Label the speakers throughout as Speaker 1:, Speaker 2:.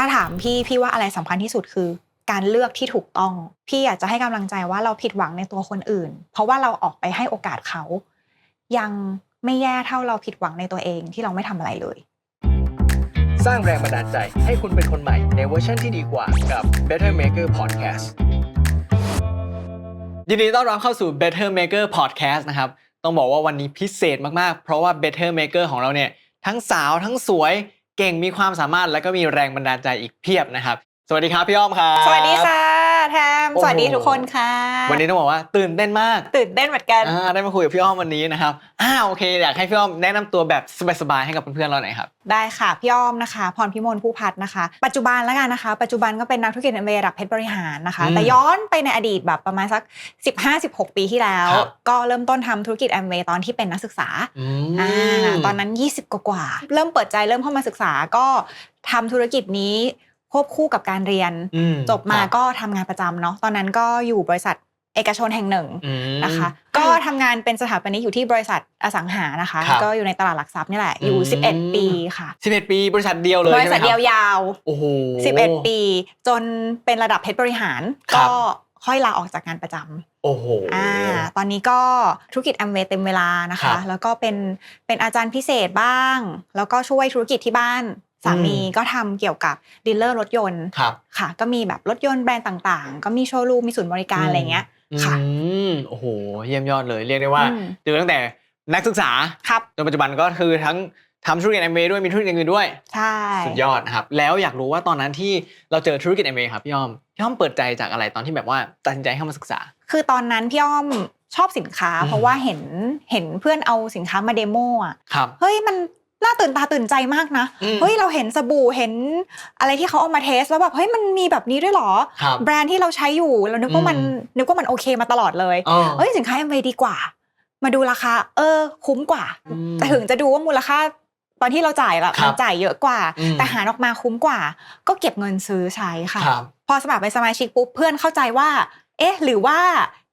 Speaker 1: ถ้าถามพี่พี่ว่าอะไรสำคัญที่สุดคือ การเลือกที่ถูกต้อง พี่อยากจะให้กำลังใจว่าเราผิดหวังในตัวคนอื่น เพราะว่าเราออกไปให้โอกาสเขา ยังไม่แย่เท่าเราผิดหวังในตัวเองที่เราไม่ทำอะไรเลย
Speaker 2: สร้างแรงบันดาลใจให้คุณเป็นคนใหม่ในเวอร์ชันที่ดีกว่ากับ Better Maker Podcast ยินดีต้อนรับเข้าสู่ Better Maker Podcast นะครับต้องบอกว่าวันนี้พิเศษมากๆ เพราะว่า Better Maker ของเราเนี่ยทั้งสาวทั้งสวย เก่งมีความสามารถและก็มีแรงบันดาลใจอีกเพียบนะครับ สวัสดีครับพี่อ้อมครับ
Speaker 1: สวัสดีค่ะ แทม
Speaker 2: โอ้โห
Speaker 1: สวัสดีทุกคนค่ะ
Speaker 2: วันนี้ต้องบอกว่าตื่นเต้นมาก
Speaker 1: ตื่นเต้นเหมือนกัน
Speaker 2: อ่าได้มาคุยกับพี่อ้อมวันนี้นะครับอ้าโอเค อยากให้พี่อ้อมแนะนำตัวแบบสบายๆให้กับเพื่อนๆเราหน่อยครับ
Speaker 1: ได้ค่ะพี่อ้อมนะคะ พรพิมลผู้พัฒน์นะคะ ปัจจุบันแล้วกันนะคะ ปัจจุบันก็เป็นนักธุรกิจในระดับเพชรบริหารนะคะ
Speaker 2: อืม
Speaker 1: แต่ย้อนไปในอดีตแบบประมาณสัก 15-16 ปีที่แล้ว
Speaker 2: ครับ
Speaker 1: ก็เริ่มต้นทำธุรกิจแอมเวย์ตอนที่เป็นนักศึกษา
Speaker 2: อื
Speaker 1: อ่ามตอนนั้น 20 กว่ากว่าๆเริ่มเปิดใจเริ่มเข้ามาศึกษาก็ทำธุรกิจนี้ ควบคู่กับการเรียน
Speaker 2: อื
Speaker 1: จบมา
Speaker 2: ครับ
Speaker 1: ก็ทำงานประจำเนาะตอนนั้นก็อยู่บริษัทเอกชนแห่งหนึ่ง
Speaker 2: อืม
Speaker 1: นะคะ ก็ทำงานเป็นสถาปนิกอยู่ที่บริษัทอสังหานะคะ
Speaker 2: ครับ
Speaker 1: ก็อยู่ในตลาดหลักทรัพย์นี่แหละอยู่
Speaker 2: อืม
Speaker 1: 11 ปีค่ะ
Speaker 2: 11 ปีบริษัทเดียวเลย
Speaker 1: บริษัท
Speaker 2: ใช่ไหมค
Speaker 1: เดี
Speaker 2: รั
Speaker 1: ยวยาว
Speaker 2: โอ้โห
Speaker 1: 11ปี จนเป็นระดับเพชรบริหาร
Speaker 2: ครั
Speaker 1: ก็
Speaker 2: บ
Speaker 1: ค่อยลาออกจากงานประจำ
Speaker 2: โอ้โห
Speaker 1: อ่าตอนนี้ก็ธุรกิจแอมเวย์เต็มเวลานะ
Speaker 2: ครั
Speaker 1: คะ
Speaker 2: บ
Speaker 1: แล้วก็เป็นเป็นอาจารย์พิเศษบ้าง แล้วก็ช่วยธุรกิจที่บ้าน สามี
Speaker 2: อืม
Speaker 1: ก็ทำเกี่ยวกับดีลเลอร์รถยนต์
Speaker 2: ครับ
Speaker 1: ค่ะ ก็มีแบบรถยนต์แบรนด์ต่างๆ ก็มีโชว์รูมมีศูนย์บริการ
Speaker 2: อืม
Speaker 1: อะไรเงี้ยค่ะ
Speaker 2: อืมโอ้โหเยี่ยมยอดเลยเรียกได้ว่า
Speaker 1: อืม
Speaker 2: เจอตั้งแต่นักศึกษา
Speaker 1: ครับ
Speaker 2: จนปัจจุบันก็คือทั้งทำธุรกิจแอมเวย์ด้วยมีธุรกิจอย่างอื่นด้วย
Speaker 1: ใช่
Speaker 2: สุดยอดนะครับ แล้วอยากรู้ว่าตอนนั้นที่เราเจอธุรกิจแอมเวย์ครับพี่อ้อมพี่อ้อมเปิดใจจากอะไรตอนที่แบบว่าตัดสินใจเข้ามาศึกษา
Speaker 1: คือตอนนั้นพี่อ้อมชอบสินค้า
Speaker 2: อืม
Speaker 1: เพราะว่าเห็นเห็นเพื่อนเอาสินค้ามาเดโมอะ
Speaker 2: ครับ
Speaker 1: เฮ้ยมัน น่าตื่นตาตื่นใจมากนะ
Speaker 2: อืม
Speaker 1: เฮ้ยเราเห็นสบู่เห็นอะไรที่เขาเอามาเทสแล้วแบบเฮ้ยมันมีแบบนี้ด้วยเหรอ
Speaker 2: ครับ
Speaker 1: แบรนด์ที่เราใช้อยู่เรานึกว่ามัน
Speaker 2: อืม
Speaker 1: นึกว่ามันโอเคมาตลอดเลย
Speaker 2: อ๋อ
Speaker 1: เอ้ยสินค้า MV ดีกว่า มาดูราคาเออคุ้มกว่า
Speaker 2: อืม
Speaker 1: แต่ถึงจะดูว่ามูลค่าตอนที่เราจ่ายละ
Speaker 2: ครั
Speaker 1: มั
Speaker 2: บ
Speaker 1: นจ่ายเยอะกว่า
Speaker 2: อืม
Speaker 1: แต่หารออกมาคุ้มกว่า ก็เก็บเงินซื้อใช้ค่ะ
Speaker 2: ครับ
Speaker 1: พอสมัครเป็นสมาชิกปุ๊บเพื่อนเข้าใจว่า เอ๊ะ หรือว่า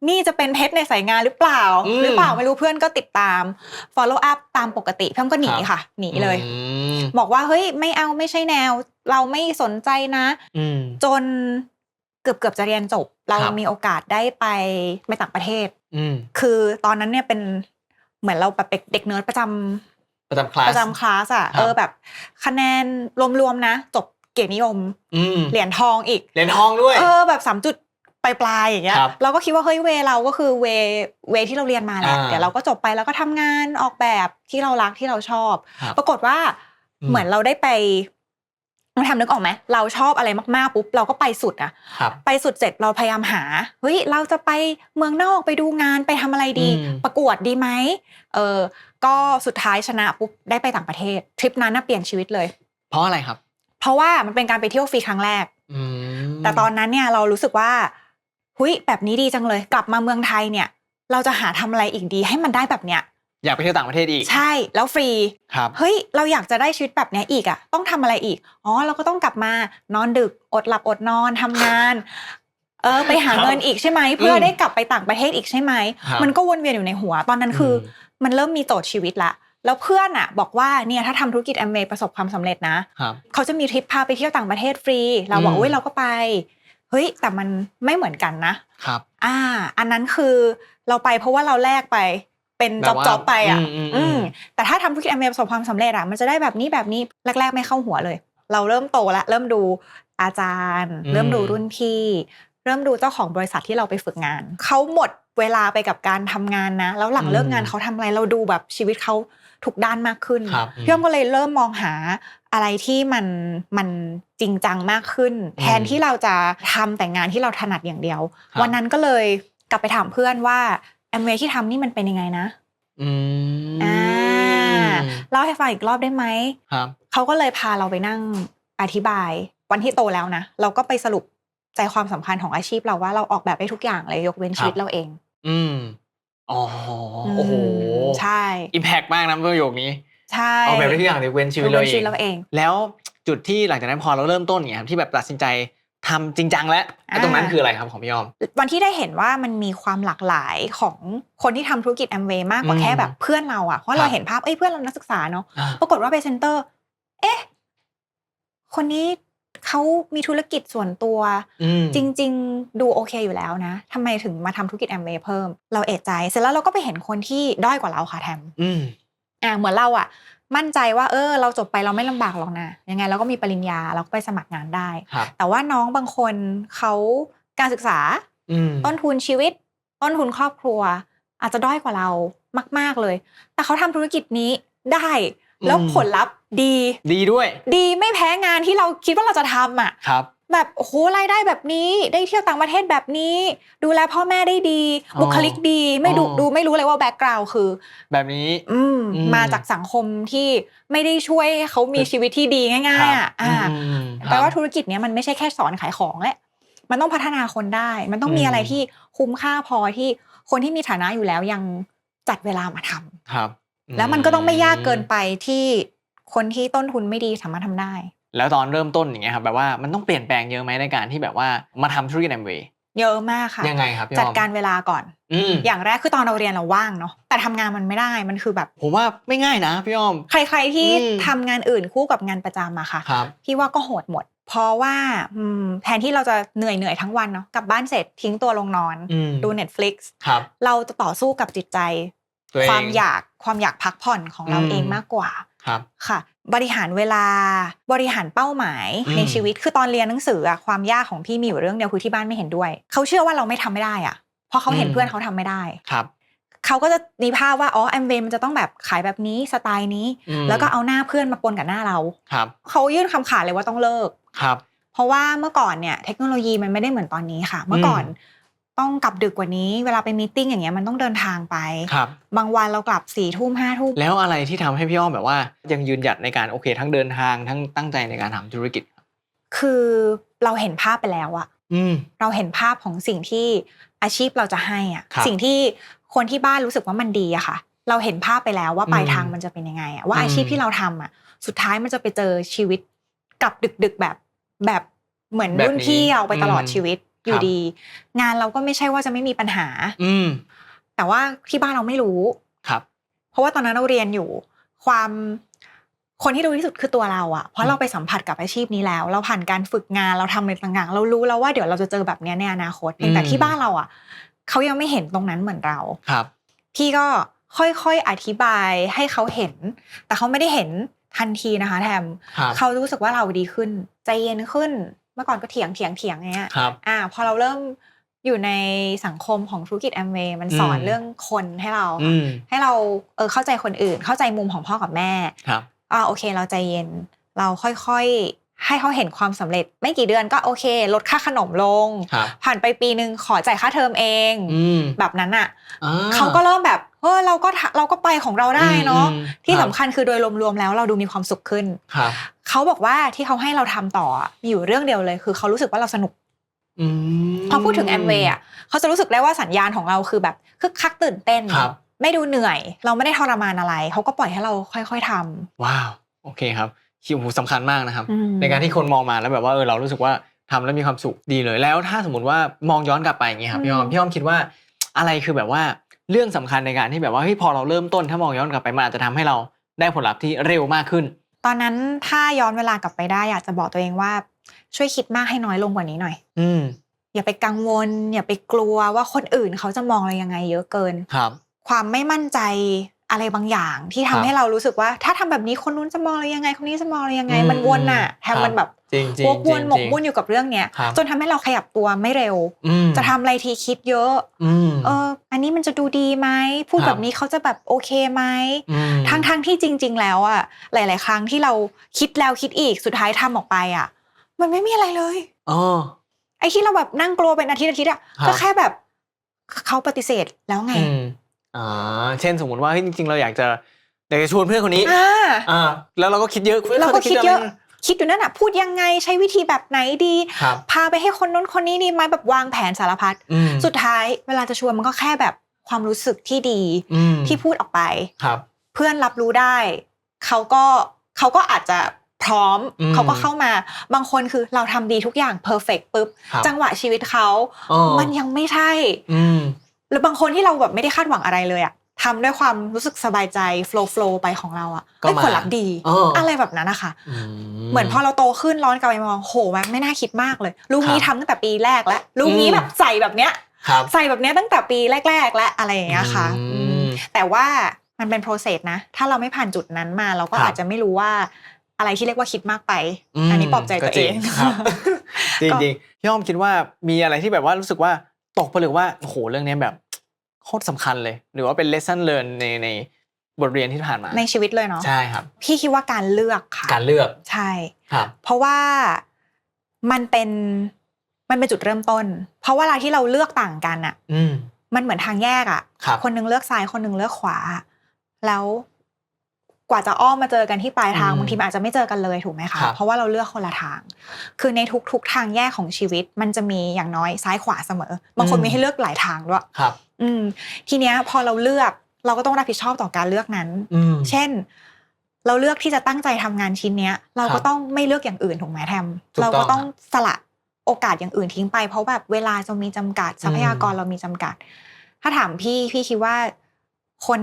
Speaker 1: นี่จะเป็นเพชรในสายงานหรือเปล่า
Speaker 2: อืม
Speaker 1: หรือเปล่าไม่รู้เพื่อนก็ติดตาม follow up ตามปกติเพื่อนก็หนี
Speaker 2: ครับ
Speaker 1: ค่ะ หนีเลย
Speaker 2: อืม
Speaker 1: บอกว่าเฮ้ยไม่เอาไม่ใช่แนว เราไม่สนใจนะ
Speaker 2: อืม
Speaker 1: จนเกือบเกือบจะเรียนจบ เรา
Speaker 2: ครับ
Speaker 1: มีโอกาสได้ไปไปต่างประเทศ
Speaker 2: อืม
Speaker 1: คือตอนนั้นเนี่ยเป็นเหมือนเราแบบเด็กเนิร์ดประจำ
Speaker 2: ประจำคลาส
Speaker 1: ประจำคลาสอะ
Speaker 2: ครับ
Speaker 1: เออแบบ คะแนนรวมๆนะ จบเกียรตินิยม
Speaker 2: อืม
Speaker 1: เหรียญทองอีก
Speaker 2: เหรียญทองด้วย
Speaker 1: เออแบบสามจุด ปลายๆอย่างเงี้ย
Speaker 2: ครับ
Speaker 1: เราก็คิดว่าเฮ้ยเวเราก็คือเวเวที่เราเรียนมาแหละ
Speaker 2: อ่า
Speaker 1: เดี๋ยวเราก็จบไปแล้วก็ทำงานออกแบบที่เรารักที่เราชอบ
Speaker 2: ครับ
Speaker 1: ปรากฏว่า
Speaker 2: อืม
Speaker 1: เหมือนเราได้ไปเราทำนึกออกไหมเราชอบอะไรมากๆปุ๊บเราก็ไปสุดอะ
Speaker 2: ครับ
Speaker 1: ไปสุดเสร็จเราพยายามหาเฮ้ยเราจะไปเมืองนอกไปดูงานไปทำอะไรดี
Speaker 2: อืม
Speaker 1: ประกวดดีไหมเออก็สุดท้ายชนะปุ๊บได้ไปต่างประเทศทริปนั้นน่ะเปลี่ยนชีวิตเลย
Speaker 2: เพราะอะไรครับ
Speaker 1: เพราะว่ามันเป็นการไปเที่ยวฟรีครั้งแรก
Speaker 2: อืม
Speaker 1: แต่ตอนนั้นเนี่ยเรารู้สึกว่า หุยแบบนี้ดีจังเลย กลับมาเมืองไทยเนี่ย เราจะหาทำอะไรอีกดีให้มันได้แบบเนี้ย
Speaker 2: อยากไปเที่ยวต่างประเทศอีก
Speaker 1: ใช่แล้วฟรี
Speaker 2: ครับ
Speaker 1: เฮ้ยเราอยากจะได้ชีวิตแบบเนี้ยอีกอะต้องทำอะไรอีกอ๋อเราก็ต้องกลับมานอนดึกอดหลับอดนอนทำงาน เออไปหา
Speaker 2: ครับ
Speaker 1: เงินอีกใช่ไหมเพื่ออ
Speaker 2: ม
Speaker 1: ได้กลับไปต่างประเทศอีกใช่ไหม
Speaker 2: ครับ
Speaker 1: มันก็วนเวียนอยู่ในหัว ตอนนั้นคืออ
Speaker 2: ม
Speaker 1: มันเริ่มมีโจทย์ชีวิตละ แล้วเพื่อนอะ บอกว่าเนี่ยถ้าทำธุรกิจแอมเวย์ประสบความสำเร็จนะ
Speaker 2: ครับ
Speaker 1: เขาจะมีทริปพาไปเที่ยวต่างประเทศฟรี เราบอก
Speaker 2: อืม
Speaker 1: เว้ยเราก็ไป เฮ้ยแต่มันไม่เหมือนกันนะ
Speaker 2: ครับ
Speaker 1: อ่า อันนั้นคือเราไปเพราะว่าเราแลกไปเป็น
Speaker 2: แบบ
Speaker 1: จ็อบ
Speaker 2: ว่า
Speaker 1: จ็อบไปอะ
Speaker 2: อืมอืมอื
Speaker 1: อื
Speaker 2: ม
Speaker 1: มแต่ถ้าทำธุรกิจแอมเวย์ประสบความสำเร็จอะมันจะได้แบบนี้แบบนี้แรก ๆ ไม่เข้าหัวเลย เราเริ่มโตแล้วเริ่มดูอาจารย์ เริ่มดูรุ่นพี่ เริ่มดูเจ้าของบริษัทที่เราไปฝึกงานเขาหมดเวลาไปกับการทำงานนะ แล้วหลังเลิกงานเขาทำอะไรเราดูแบบชีวิตเขาทุกด้านมากขึ้น
Speaker 2: ครับ
Speaker 1: พี่อ้อมก็เลยเริ่มมองหา อะไรที่มันมันจริงจังมากขึ้น แทนที่เราจะทำแต่งานที่เราถนัดอย่างเดียว
Speaker 2: ครับ
Speaker 1: วันนั้นก็เลยกลับไปถามเพื่อนว่าแอมเวย์ที่ทำนี่มันเป็นยังไงนะ
Speaker 2: อืม
Speaker 1: อ่าเล่าให้ฟังอีกรอบได้ไหม
Speaker 2: ครับ
Speaker 1: เขาก็เลยพาเราไปนั่งอธิบาย วันที่โตแล้วนะเราก็ไปสรุปใจความสำคัญของอาชีพเราว่าเราออกแบบได้ทุกอย่างเลยยกเว้นชีวิตเราเอง
Speaker 2: อืมอ๋อโอ้โห
Speaker 1: มใช่
Speaker 2: อิมแพกมากนะประโยคนี้
Speaker 1: ใช่
Speaker 2: เอาแบบได้ทุกอย่างเลยเว้นชีวิต
Speaker 1: ยก
Speaker 2: เรา
Speaker 1: เว้น
Speaker 2: เอ
Speaker 1: ชีวิ
Speaker 2: ง
Speaker 1: ตเราเอง
Speaker 2: แล้วจุดที่หลังจากนั้นพอเราเริ่มต้นเนี่ยครับที่แบบตัดสินใจทำจริงจังแล้วไอ้
Speaker 1: อ่า
Speaker 2: ตรงนั้นคืออะไรครับของพี่ยอม
Speaker 1: วันที่ได้เห็นว่ามันมีความหลากหลายของคนที่ทำธุรกิจแอมเวย์มากกว่า
Speaker 2: อืม
Speaker 1: แค่แบบเพื่อนเราอะเพราะ
Speaker 2: ค
Speaker 1: เรา
Speaker 2: รับ
Speaker 1: เห็นภาพเอ้ยเพื่อนเรานักศึกษาเนาะ
Speaker 2: อ่า
Speaker 1: ปรากฏว่าไปเซ็นเตอร์ เอ๊ะคนนี้เขามีธุรกิจส่วนตัว
Speaker 2: อืม
Speaker 1: จริง ๆ ดูโอเคอยู่แล้วนะทำไมถึงมาทำธุรกิจแอมเวย์เพิ่ม เราเอะใจ เสร็จแล้วเราก็ไปเห็นคนที่ด้อยกว่าเราค่ะแทม
Speaker 2: อืม
Speaker 1: อ่าเหมือนเราอะมั่นใจว่าเออ เราจบไปเราไม่ลำบากหรอกนะยังไงเราก็มีปริญญาเราก็ไปสมัครงานได้
Speaker 2: ครับ
Speaker 1: แต่ว่าน้องบางคนเขาการศึกษา
Speaker 2: อืม
Speaker 1: ต้นทุนชีวิต ต้นทุนครอบครัว อาจจะด้อยกว่าเรามาก ๆเลย แต่เขาทำธุรกิจนี้ได้แล้วผลลัพธ์ดี
Speaker 2: ดีด้วย
Speaker 1: ดีไม่แพ้งานที่เราคิดว่าเราจะทำอะ
Speaker 2: ครับ
Speaker 1: แบบโอ้โหรายได้แบบนี้ได้เที่ยวต่างประเทศแบบนี้ ดูแลพ่อแม่ได้ดี
Speaker 2: อ๋อ
Speaker 1: บุคลิกดี ไม่ดู
Speaker 2: อ๋อ
Speaker 1: ดูไม่รู้เลยว่าแบ็กกราวด์คือ
Speaker 2: แบบนี้
Speaker 1: อืม
Speaker 2: อืม
Speaker 1: มาจากสังคมที่ไม่ได้ช่วยให้เขามีชีวิตที่ดีง่ายๆอะอ่า
Speaker 2: อืมอืม
Speaker 1: แปลว่า
Speaker 2: ครับ
Speaker 1: ธุรกิจเนี้ยมันไม่ใช่แค่สอนขายของแหละมันต้องพัฒนาคนได้ มันต้องมี
Speaker 2: อืม
Speaker 1: อะไรที่คุ้มค่าพอที่คนที่มีฐานะอยู่แล้วยังจัดเวลามาทำ
Speaker 2: ครับ
Speaker 1: แล้วมันก็ต้องไม่ยากเกินไปที่คนที่ต้นทุนไม่ดีสามารถทำได้
Speaker 2: แล้วตอนเริ่มต้นอย่างเงี้ยครับแบบว่ามันต้องเปลี่ยนแปลงเยอะไหมในการที่แบบว่ามาทำธุรกิจแอมเวย์
Speaker 1: เยอะมากค่ะ
Speaker 2: ยังไงครับพี่อ้อม
Speaker 1: จัดการเวลาก่อน
Speaker 2: อืม
Speaker 1: อย่างแรกคือตอนเราเรียนเราว่างเนาะแต่ทำงานมันไม่ได้มันคือแบบ
Speaker 2: ผมว่าไม่ง่ายนะพี่อ้อม
Speaker 1: ใคร ๆที่
Speaker 2: อืม
Speaker 1: ทำงานอื่นคู่กับงานประจำอะค่ะ
Speaker 2: ครับ
Speaker 1: พี่ว่าก็โหดหมด เพราะว่าอืมแทนที่เราจะเหนื่อยเหนื่อยๆทั้งวันเนาะกลับบ้านเสร็จทิ้งตัวลงนอน
Speaker 2: อืม
Speaker 1: ดู Netflix
Speaker 2: ครับ
Speaker 1: เราจะต่อสู้กับจิตใจ
Speaker 2: ตัวเอง
Speaker 1: ความอยากความอยากพักผ่อนของเรา
Speaker 2: อืม
Speaker 1: เองมากกว่า
Speaker 2: ครับ
Speaker 1: ค่ะ บริหารเวลาบริหารเป้าหมาย
Speaker 2: อืม
Speaker 1: ในชีวิตคือตอนเรียนหนังสืออะความยากของพี่มีอยู่เรื่องเดียวคือที่บ้านไม่เห็นด้วย เขาเชื่อว่าเราไม่ทำไม่ได้อะเพราะเขาเห็น
Speaker 2: อืม
Speaker 1: เพื่อนเขาทำไม่ได้
Speaker 2: ครับ
Speaker 1: เขาก็จะมีภาพว่าอ๋อแอมเวย์มันจะต้องแบบขายแบบนี้สไตล์นี้
Speaker 2: อืม
Speaker 1: แล้วก็เอาหน้าเพื่อนมาปนกับหน้าเรา
Speaker 2: ครับ
Speaker 1: เขายื่นคำขาดเลยว่าต้องเลิก
Speaker 2: ครับ
Speaker 1: เพราะว่าเมื่อก่อนเนี่ยเทคโนโลยีมันไม่ได้เหมือนตอนนี้ค่ะ เมื่อก่อน ต้องกลับดึกกว่านี้ เวลาไปมีตติ้งอย่างเงี้ยมันต้องเดินทางไป
Speaker 2: ครับ
Speaker 1: บางวันเรากลับสี่ทุ่มห้าทุ่ม
Speaker 2: แล้วอะไรที่ทำให้พี่อ้อมแบบว่า ยังยืนหยัดในการโอเคทั้งเดินทางทั้งตั้งใจในการทำธุรกิจ
Speaker 1: คือเราเห็นภาพไปแล้วอะ
Speaker 2: อืม
Speaker 1: เราเห็นภาพของสิ่งที่อาชีพเราจะให้อะ
Speaker 2: ครับ
Speaker 1: สิ่งที่คนที่บ้านรู้สึกว่ามันดีอะค่ะ เราเห็นภาพไปแล้วว่าปลาย
Speaker 2: อืม
Speaker 1: ทางมันจะเป็นยังไงอะว่า
Speaker 2: อืม
Speaker 1: อาชีพที่เราทำอะสุดท้ายมันจะไปเจอชีวิตกับดึกๆแบบแบบเหมือนรุ่นพี่เราไปตลอดชีวิต อยู่ดี งานเราก็ไม่ใช่ว่าจะไม่มีปัญหา
Speaker 2: อืม
Speaker 1: แต่ว่าที่บ้านเราไม่รู้
Speaker 2: ครับ
Speaker 1: เพราะว่าตอนนั้นเราเรียนอยู่ ความคนที่รู้ที่สุดคือตัวเราอะเพ
Speaker 2: อื
Speaker 1: ราะ
Speaker 2: ม
Speaker 1: เราไปสัมผัสกับอาชีพนี้แล้ว เราผ่านการฝึกงานเราทำอะไรต่างๆ เรารู้แล้วว่าเดี๋ยวเราจะเจอแบบเนี้ยในอนาคตเพียงแต่ที่บ้านเราอะเขายังไม่เห็นตรงนั้นเหมือนเรา
Speaker 2: ครับ
Speaker 1: พี่ก็ค่อยๆอธิบายให้เขาเห็น แต่เขาไม่ได้เห็นทันทีนะคะ แทม
Speaker 2: ครับ
Speaker 1: เขารู้สึกว่าเราดีขึ้น ใจเย็นขึ้น เมื่อก่อนก็เถียงเถียงเถียงอย่างเงี้ย
Speaker 2: ครับ
Speaker 1: อ่าพอเราเริ่มอยู่ในสังคมของธุรกิจแอมเวย์มันสอน
Speaker 2: อืม
Speaker 1: เรื่องคนให้เรา
Speaker 2: อื
Speaker 1: ค่ะ
Speaker 2: ม
Speaker 1: ให้เราเออเข้าใจคนอื่น เข้าใจมุมของพ่อกับแม่
Speaker 2: ครับ
Speaker 1: อ่าโอเคเราใจเย็นเราค่อยๆ ให้เขาเห็นความสำเร็จ ไม่กี่เดือนก็โอเค ลดค่าขนมลง
Speaker 2: ครับ
Speaker 1: ผ่านไปปีหนึ่งขอจ่ายค่าเทอมเอง
Speaker 2: อืม
Speaker 1: แบบนั้นอะ
Speaker 2: อ่
Speaker 1: เขาก็เริ่มแบบ เออเราก็ทะเราก็ไปของเราได้เนาะ
Speaker 2: อืมอืม
Speaker 1: ที่
Speaker 2: ครับ
Speaker 1: สำคัญคือโดยรวมๆแล้วเราดูมีความสุขขึ้น
Speaker 2: ครับ
Speaker 1: เขาบอกว่าที่เขาให้เราทำต่ออะมีอยู่เรื่องเดียวเลย คือเขารู้สึกว่าเราสนุก
Speaker 2: อืม
Speaker 1: พอพูดถึงแอมเวย์อะเขาจะรู้สึกได้ว่าสัญญาณของเราคือแบบคึกคักตื่นเต้น
Speaker 2: ครับ
Speaker 1: ไม่ดูเหนื่อย เราไม่ได้ทรมานอะไร เขาก็ปล่อยให้เราค่อย ๆทำ
Speaker 2: ว้าวโอเคครับคิวหูสำคัญมากนะครับ
Speaker 1: อืม
Speaker 2: ในการที่คนมองมาแล้วแบบว่าเออเรารู้สึกว่าทำแล้วมีความสุขดีเลยแล้ว ถ้าสมมติว่ามองย้อนกลับไปอย่างเงี้ยครับพี่อ้อมพี่อ้อมคิดว่าอะไรคือแบบว่า เรื่องสำคัญในการที่แบบว่าเฮ้ยพอเราเริ่มต้นถ้ามองย้อนกลับไปมันอาจจะทำให้เราได้ผลลัพธ์ที่เร็วมากขึ้น
Speaker 1: ตอนนั้นถ้าย้อนเวลากลับไปได้อยากจะบอกตัวเองว่าช่วยคิดมากให้น้อยลงกว่านี้หน่อย
Speaker 2: อืม
Speaker 1: อย่าไปกังวล อย่าไปกลัวว่าคนอื่นเขาจะมองเรายังไงเยอะเกิน
Speaker 2: ครับ
Speaker 1: ความไม่มั่นใจ อะไรบางอย่างที่ทำ
Speaker 2: ครับ
Speaker 1: ให้เรารู้สึกว่า ถ้าทำแบบนี้คนนู้นจะมองเรายังไงคนนี้จะมองเรายังไง
Speaker 2: อืม
Speaker 1: มันวนอะแท
Speaker 2: ครับ
Speaker 1: มมันแบบ
Speaker 2: จริงจริง
Speaker 1: วกวนหมก
Speaker 2: จริง
Speaker 1: มุ่นอยู่กับเรื่องเนี้ย
Speaker 2: ครับ
Speaker 1: จนทำให้เราขยับตัวไม่เร็ว
Speaker 2: อืม
Speaker 1: จะทำอะไรทีคิดเยอะ
Speaker 2: อืม
Speaker 1: เออ อันนี้มันจะดูดีไหมพูด
Speaker 2: ครับ
Speaker 1: แบบนี้เขาจะแบบโอเคไหม
Speaker 2: อืม
Speaker 1: ทั้งทั้งๆที่จริง ๆ แล้วอะหลาย ๆ ครั้งที่เราคิดแล้วคิดอีกสุดท้ายทำออกไปอะ มันไม่มีอะไรเลย
Speaker 2: อ๋อ
Speaker 1: ไอ้ที่เราแบบนั่งกลัวเป็นอาทิตย์อาทิตย์อะ
Speaker 2: ครับ
Speaker 1: ก็แค่แบบเขาปฏิเสธแล้วไง
Speaker 2: อืมอ่าเช่นสมมติว่าเฮ้ยจริงๆ เราอยากจะอยากจะชวนเพื่อนคนนี้
Speaker 1: อ่า
Speaker 2: อ่าแล้วเราก็คิดเยอะ
Speaker 1: เราก็
Speaker 2: ขจ
Speaker 1: คิดเยอะ
Speaker 2: ไร
Speaker 1: คิดอยู่นั่นอะพูดยังไงใช้วิธีแบบไหนดี
Speaker 2: ครับ
Speaker 1: พาไปให้คนนู้นคนนี้ดีไหมแบบวางแผนสารพัด
Speaker 2: อืม
Speaker 1: สุดท้ายเวลาจะชวนมันก็แค่แบบความรู้สึกที่ดี
Speaker 2: อืม
Speaker 1: ที่พูดออกไป
Speaker 2: ครับ
Speaker 1: เพื่อนรับรู้ได้ เขาก็เขาก็อาจจะพร้อม
Speaker 2: อืม
Speaker 1: เขาก็เข้ามา บางคนคือเราทำดีทุกอย่างเพอร์เฟกปุ๊บ
Speaker 2: ครับ
Speaker 1: จังหวะชีวิตเขา
Speaker 2: อ๋อ
Speaker 1: มันยังไม่ใช่
Speaker 2: อืม
Speaker 1: หรือบางคนที่เราแบบไม่ได้คาดหวังอะไรเลยอะททำด้วยความรู้สึกสบายใจโฟล์โฟล์ไปของเราอะ
Speaker 2: ก็
Speaker 1: ได้
Speaker 2: มา
Speaker 1: ผลลัพธ์ดี
Speaker 2: เอออ
Speaker 1: อะไรแบบนั้นนะคะ
Speaker 2: อื
Speaker 1: เหมือนพอเราโตขึ้นร้อนกลับไปมองโหแม่งไม่น่าคิดมากเลยลูกนี้
Speaker 2: ครับ
Speaker 1: ทำตั้งแต่ปีแรกแล้วลูกนี้
Speaker 2: อืม
Speaker 1: แบบใส่แบบเนี้ย
Speaker 2: ครับ
Speaker 1: ใส่แบบเนี้ยตั้งแต่ปีแรก ๆ และอะไรอย่างเงี้ยค่ะ
Speaker 2: อืม
Speaker 1: อืมแต่ว่ามันเป็น process นะ ถ้าเราไม่ผ่านจุดนั้นมาเราก็
Speaker 2: ครับ
Speaker 1: อาจจะไม่รู้ว่าอะไรที่เรียกว่าคิดมากไป
Speaker 2: ม
Speaker 1: อันนี้ปลอบใจตัวเอง
Speaker 2: ก็จริครับจริง
Speaker 1: ก็
Speaker 2: จริงๆพี่อ้อมคิดว่ามีอะไรที่แบบว่ารู้สึกว่า ตกผลึกว่าโอ้โหเรื่องนี้แบบโคตรสำคัญเลย หรือว่าเป็น lesson learn ในในบทเรียนที่ผ่านมา
Speaker 1: ในชีวิตเลยเนาะ
Speaker 2: ใช่ครับ
Speaker 1: พี่คิดว่าการเลือกค่ะ
Speaker 2: การเลือก
Speaker 1: ใช่
Speaker 2: ครับ
Speaker 1: เพราะว่ามันเป็นมันเป็นจุดเริ่มต้น เพราะเวลาที่เราเลือกต่างกันอะ
Speaker 2: อืม
Speaker 1: มันเหมือนทางแยกอะ
Speaker 2: ครับ
Speaker 1: คนหนึงเลือกซ้ายคนหนึงเลือกขวา แล้ว กว่าจะอ้อมมาเจอกันที่ปลายทาง
Speaker 2: อืม
Speaker 1: บางทีมันอาจจะไม่เจอกันเลยถูกไหม
Speaker 2: ครั
Speaker 1: คะ
Speaker 2: บ
Speaker 1: เพราะว่าเราเลือกคนละทาง คือในทุกๆ ทางแยกของชีวิต มันจะมีอย่างน้อยซ้ายขวาเสมอ บางคนมีให้เลือกหลายทางด้วย
Speaker 2: ครับ
Speaker 1: อืม ทีเนี้ยพอเราเลือกเราก็ต้องรับผิดชอบต่อการเลือกนั้น
Speaker 2: อืม
Speaker 1: เช่น เราเลือกที่จะตั้งใจทำงานชิ้นเนี้ย เรา
Speaker 2: ครั
Speaker 1: ก็
Speaker 2: บ
Speaker 1: ต้องไม่เลือกอย่างอื่นถูกไหมแทม
Speaker 2: ถูกต้อง
Speaker 1: เราก็ต้อง
Speaker 2: ครับ
Speaker 1: สละโอกาสอย่างอื่นทิ้งไป เพราะแบบเวลาจะมีจำกัดทรัพยากรเรามีจำกัด ถ้าถามพี่พี่คิดว่าคน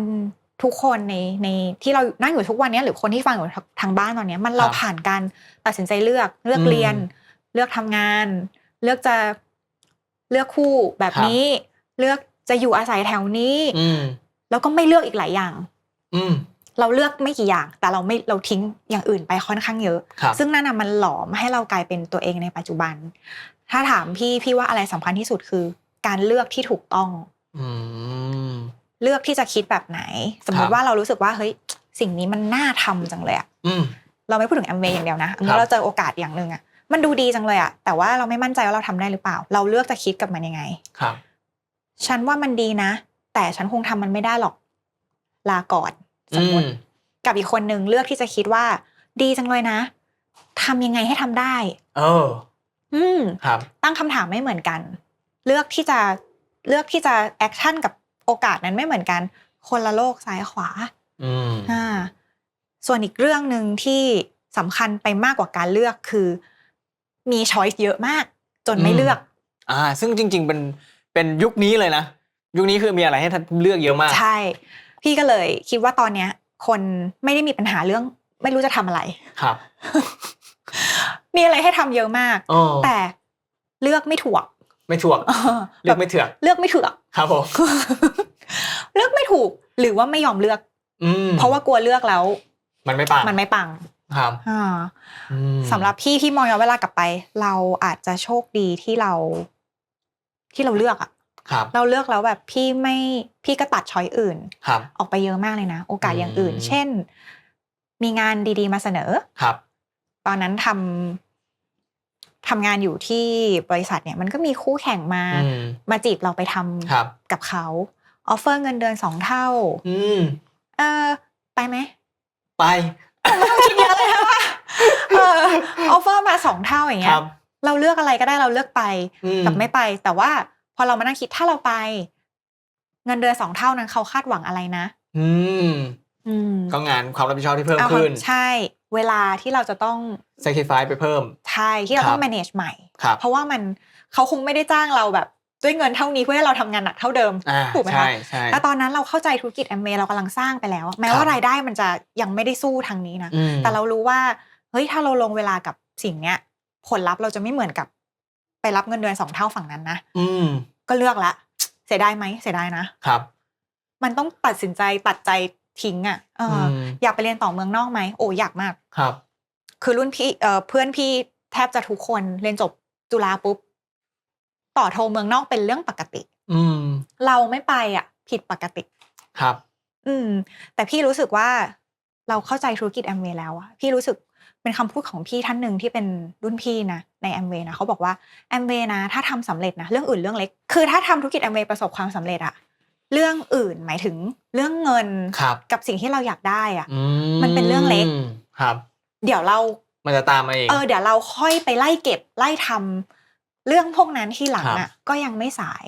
Speaker 1: ทุกคนในในที่เรานั่งอยู่ทุกวันเนี้ยหรือคนที่ฟังอยู่ทางบ้านตอนเนี้ยมันเราผ่านการตัดสินใจเลือกเลือก
Speaker 2: อืม
Speaker 1: เรียน เลือกทำงาน เลือกจะเลือกคู่แบบ
Speaker 2: ครับ
Speaker 1: นี้ เลือกจะอยู่อาศัยแถวนี้
Speaker 2: อืม
Speaker 1: แล้วก็ไม่เลือกอีกหลายอย่าง
Speaker 2: อืม
Speaker 1: เราเลือกไม่กี่อย่าง แต่เราไม่เราทิ้งอย่างอื่นไปค่อนข้างเยอะ
Speaker 2: ครับ
Speaker 1: ซึ่งนั่นน่ะมันหลอมให้เรากลายเป็นตัวเองในปัจจุบัน ถ้าถามพี่พี่ว่าอะไรสำคัญที่สุดคือ การเลือกที่ถูกต้อง
Speaker 2: อืม
Speaker 1: เลือกที่จะคิดแบบไหน สมม
Speaker 2: ครั
Speaker 1: ติ
Speaker 2: บ
Speaker 1: ว่าเรารู้สึกว่าเฮ้ยสิ่งนี้มันน่าทำจังเลยอะ
Speaker 2: อืม
Speaker 1: เราไม่พูดถึงแอมเวย์อย่างเดียวนะ
Speaker 2: ครับ
Speaker 1: เราเจอโอกาสอย่างหนึ่งอะมันดูดีจังเลยอะแต่ว่าเราไม่มั่นใจว่าเราทำได้หรือเปล่า เราเลือกจะคิดกับมันยังไง
Speaker 2: ครับ
Speaker 1: ฉันว่ามันดีนะ แต่ฉันคงทำมันไม่ได้หรอก ลาก่อนสมมติ
Speaker 2: อื
Speaker 1: กับอีกคนนึงเลือกที่จะคิดว่า ดีจังเลยนะทำยังไงให้ทำได้
Speaker 2: เออ
Speaker 1: อืม
Speaker 2: ครับ
Speaker 1: ตั้งคำถามไม่เหมือนกัน เลือกที่จะเลือกที่จะแอคชั่นกับ โอกาสนั้นไม่เหมือนกัน คนละโลกซ้ายขวา
Speaker 2: อืม
Speaker 1: อ่าส่วนอีกเรื่องหนึ่งที่สำคัญไปมากกว่าการเลือกคือ มีช้อยส์เยอะมาก จนไม่เลือก
Speaker 2: อ่า ซึ่งจริง ๆ เป็นเป็นยุคนี้เลยนะ ยุคนี้คือมีอะไรให้ท่านเลือกเยอะมาก
Speaker 1: ใช่ พี่ก็เลยคิดว่าตอนเนี้ย คนไม่ได้มีปัญหาเรื่อง ไม่รู้จะทำอะไร
Speaker 2: ครับ
Speaker 1: มีอะไรให้ทำเยอะมาก
Speaker 2: อ๋อ
Speaker 1: แต่เลือกไม่ถูก
Speaker 2: ไม่ถ่วงเลือกไม่เถื่อน
Speaker 1: เลือกไม่ถูก
Speaker 2: ครับผม
Speaker 1: เลือกไม่ถูกหรือว่าไม่ยอมเลือก
Speaker 2: อืม
Speaker 1: เพราะว่ากลัวเลือกแล้ว
Speaker 2: มันไม่ปัง
Speaker 1: มันไม่ปัง
Speaker 2: ครับ
Speaker 1: อ่า
Speaker 2: อืม
Speaker 1: สำหรับพี่ที่มองย้อนเวลากลับไป เราอาจจะโชคดีที่เรา ที่เราเลือกอะ
Speaker 2: ครับ
Speaker 1: เราเลือกแล้วแบบพี่ไม่พี่ก็ตัดช้อยอื่น
Speaker 2: ครับ
Speaker 1: ออกไปเยอะมากเลยนะ โอกาสอย่างอื่น
Speaker 2: อืม
Speaker 1: เช่น มีงานดีๆมาเสนอ
Speaker 2: ครับ
Speaker 1: ตอนนั้นทำ ทำงานอยู่ที่บริษัทเนี่ยมันก็มีคู่แข่งมา
Speaker 2: อืม
Speaker 1: มาจีบเราไปทำ
Speaker 2: ครับ
Speaker 1: กับเขาออฟเฟอร์เงินเดือนสองเท่า
Speaker 2: อืม
Speaker 1: เออไปไหม
Speaker 2: ไป
Speaker 1: คิดเยอะเลยว่าเออออฟเฟอร์มาสองเท่าอย่าง
Speaker 2: ค
Speaker 1: เงี้
Speaker 2: รั
Speaker 1: ย
Speaker 2: บ
Speaker 1: เราเลือกอะไรก็ได้เราเลือกไป
Speaker 2: อืม
Speaker 1: กับไม่ไป แต่ว่าพอเรามานั่งคิดถ้าเราไป เงินเดือนสองเท่านั้นเขาคาดหวังอะไรนะ
Speaker 2: อืม
Speaker 1: อืม
Speaker 2: ก็งานความรับผิดชอบที่เพิ่ม
Speaker 1: เอา
Speaker 2: ขึ้น
Speaker 1: ใช่ เวลาที่เราจะต้อง
Speaker 2: sacrifice ไปเพิ่ม
Speaker 1: ใช่ที่เราต้อง
Speaker 2: ครับ
Speaker 1: manage ใหม่
Speaker 2: ครับ
Speaker 1: เพราะว่ามันเขาคงไม่ได้จ้างเราแบบด้วยเงินเท่านี้เพื่อให้เราทำงานหนักเท่าเดิม
Speaker 2: อ่า
Speaker 1: ถูกไหม
Speaker 2: ใช่
Speaker 1: คะ
Speaker 2: ใช่
Speaker 1: แล้วตอนนั้นเราเข้าใจธุรกิจแอมเมเรากำลังสร้างไปแล้ว แม้
Speaker 2: ครับ
Speaker 1: ว่ารายได้มันจะยังไม่ได้สู้ทางนี้นะ
Speaker 2: อืม
Speaker 1: แต่เรารู้ว่าเฮ้ยถ้าเราลงเวลากับสิ่งเนี้ย ผลลัพธ์เราจะไม่เหมือนกับ ไปรับเงินเดือนสองเท่าฝั่งนั้นนะ
Speaker 2: อืม
Speaker 1: ก็เลือกละ เสียดายไหมเสียดายนะ
Speaker 2: ครับ
Speaker 1: มันต้องตัดสินใจตัดใจ ทิ้งอะเอออ
Speaker 2: ม
Speaker 1: อยากไปเรียนต่อเมืองนอกไหมโอ้อยากมาก
Speaker 2: ครับ
Speaker 1: คือรุ่นพี่เอ่อเพื่อนพี่แทบจะทุกคนเรียนจบจุฬาปุ๊บต่อโทเมืองนอกเป็นเรื่องปกติ
Speaker 2: อืม
Speaker 1: เราไม่ไปอะ ผิดปกติ
Speaker 2: ครับ
Speaker 1: อืม แต่พี่รู้สึกว่าเราเข้าใจธุรกิจแอมเวย์แล้วอะพี่รู้สึกเป็นคำพูดของพี่ท่านหนึ่งที่เป็นรุ่นพี่นะในแอมเวย์นะเขาบอกว่าแอมเวย์นะ ถ้าทำสำเร็จนะเรื่องอื่นเรื่องเล็ก คือถ้าทำธุรกิจแอมเวย์ประสบความสำเร็จอะ เรื่องอื่นหมายถึงเรื่องเงิน
Speaker 2: ครับ
Speaker 1: กับสิ่งที่เราอยากได้อะ
Speaker 2: อื
Speaker 1: มันเป็นเรื่องเล็ก
Speaker 2: ครับ
Speaker 1: เดี๋ยวเรา
Speaker 2: มันจะตามมาเอง
Speaker 1: เออเดี๋ยวเราค่อยไปไล่เก็บไล่ทำเรื่องพวกนั้นที่หลัง
Speaker 2: ครั
Speaker 1: อะ
Speaker 2: บ
Speaker 1: ก็ยังไม่สาย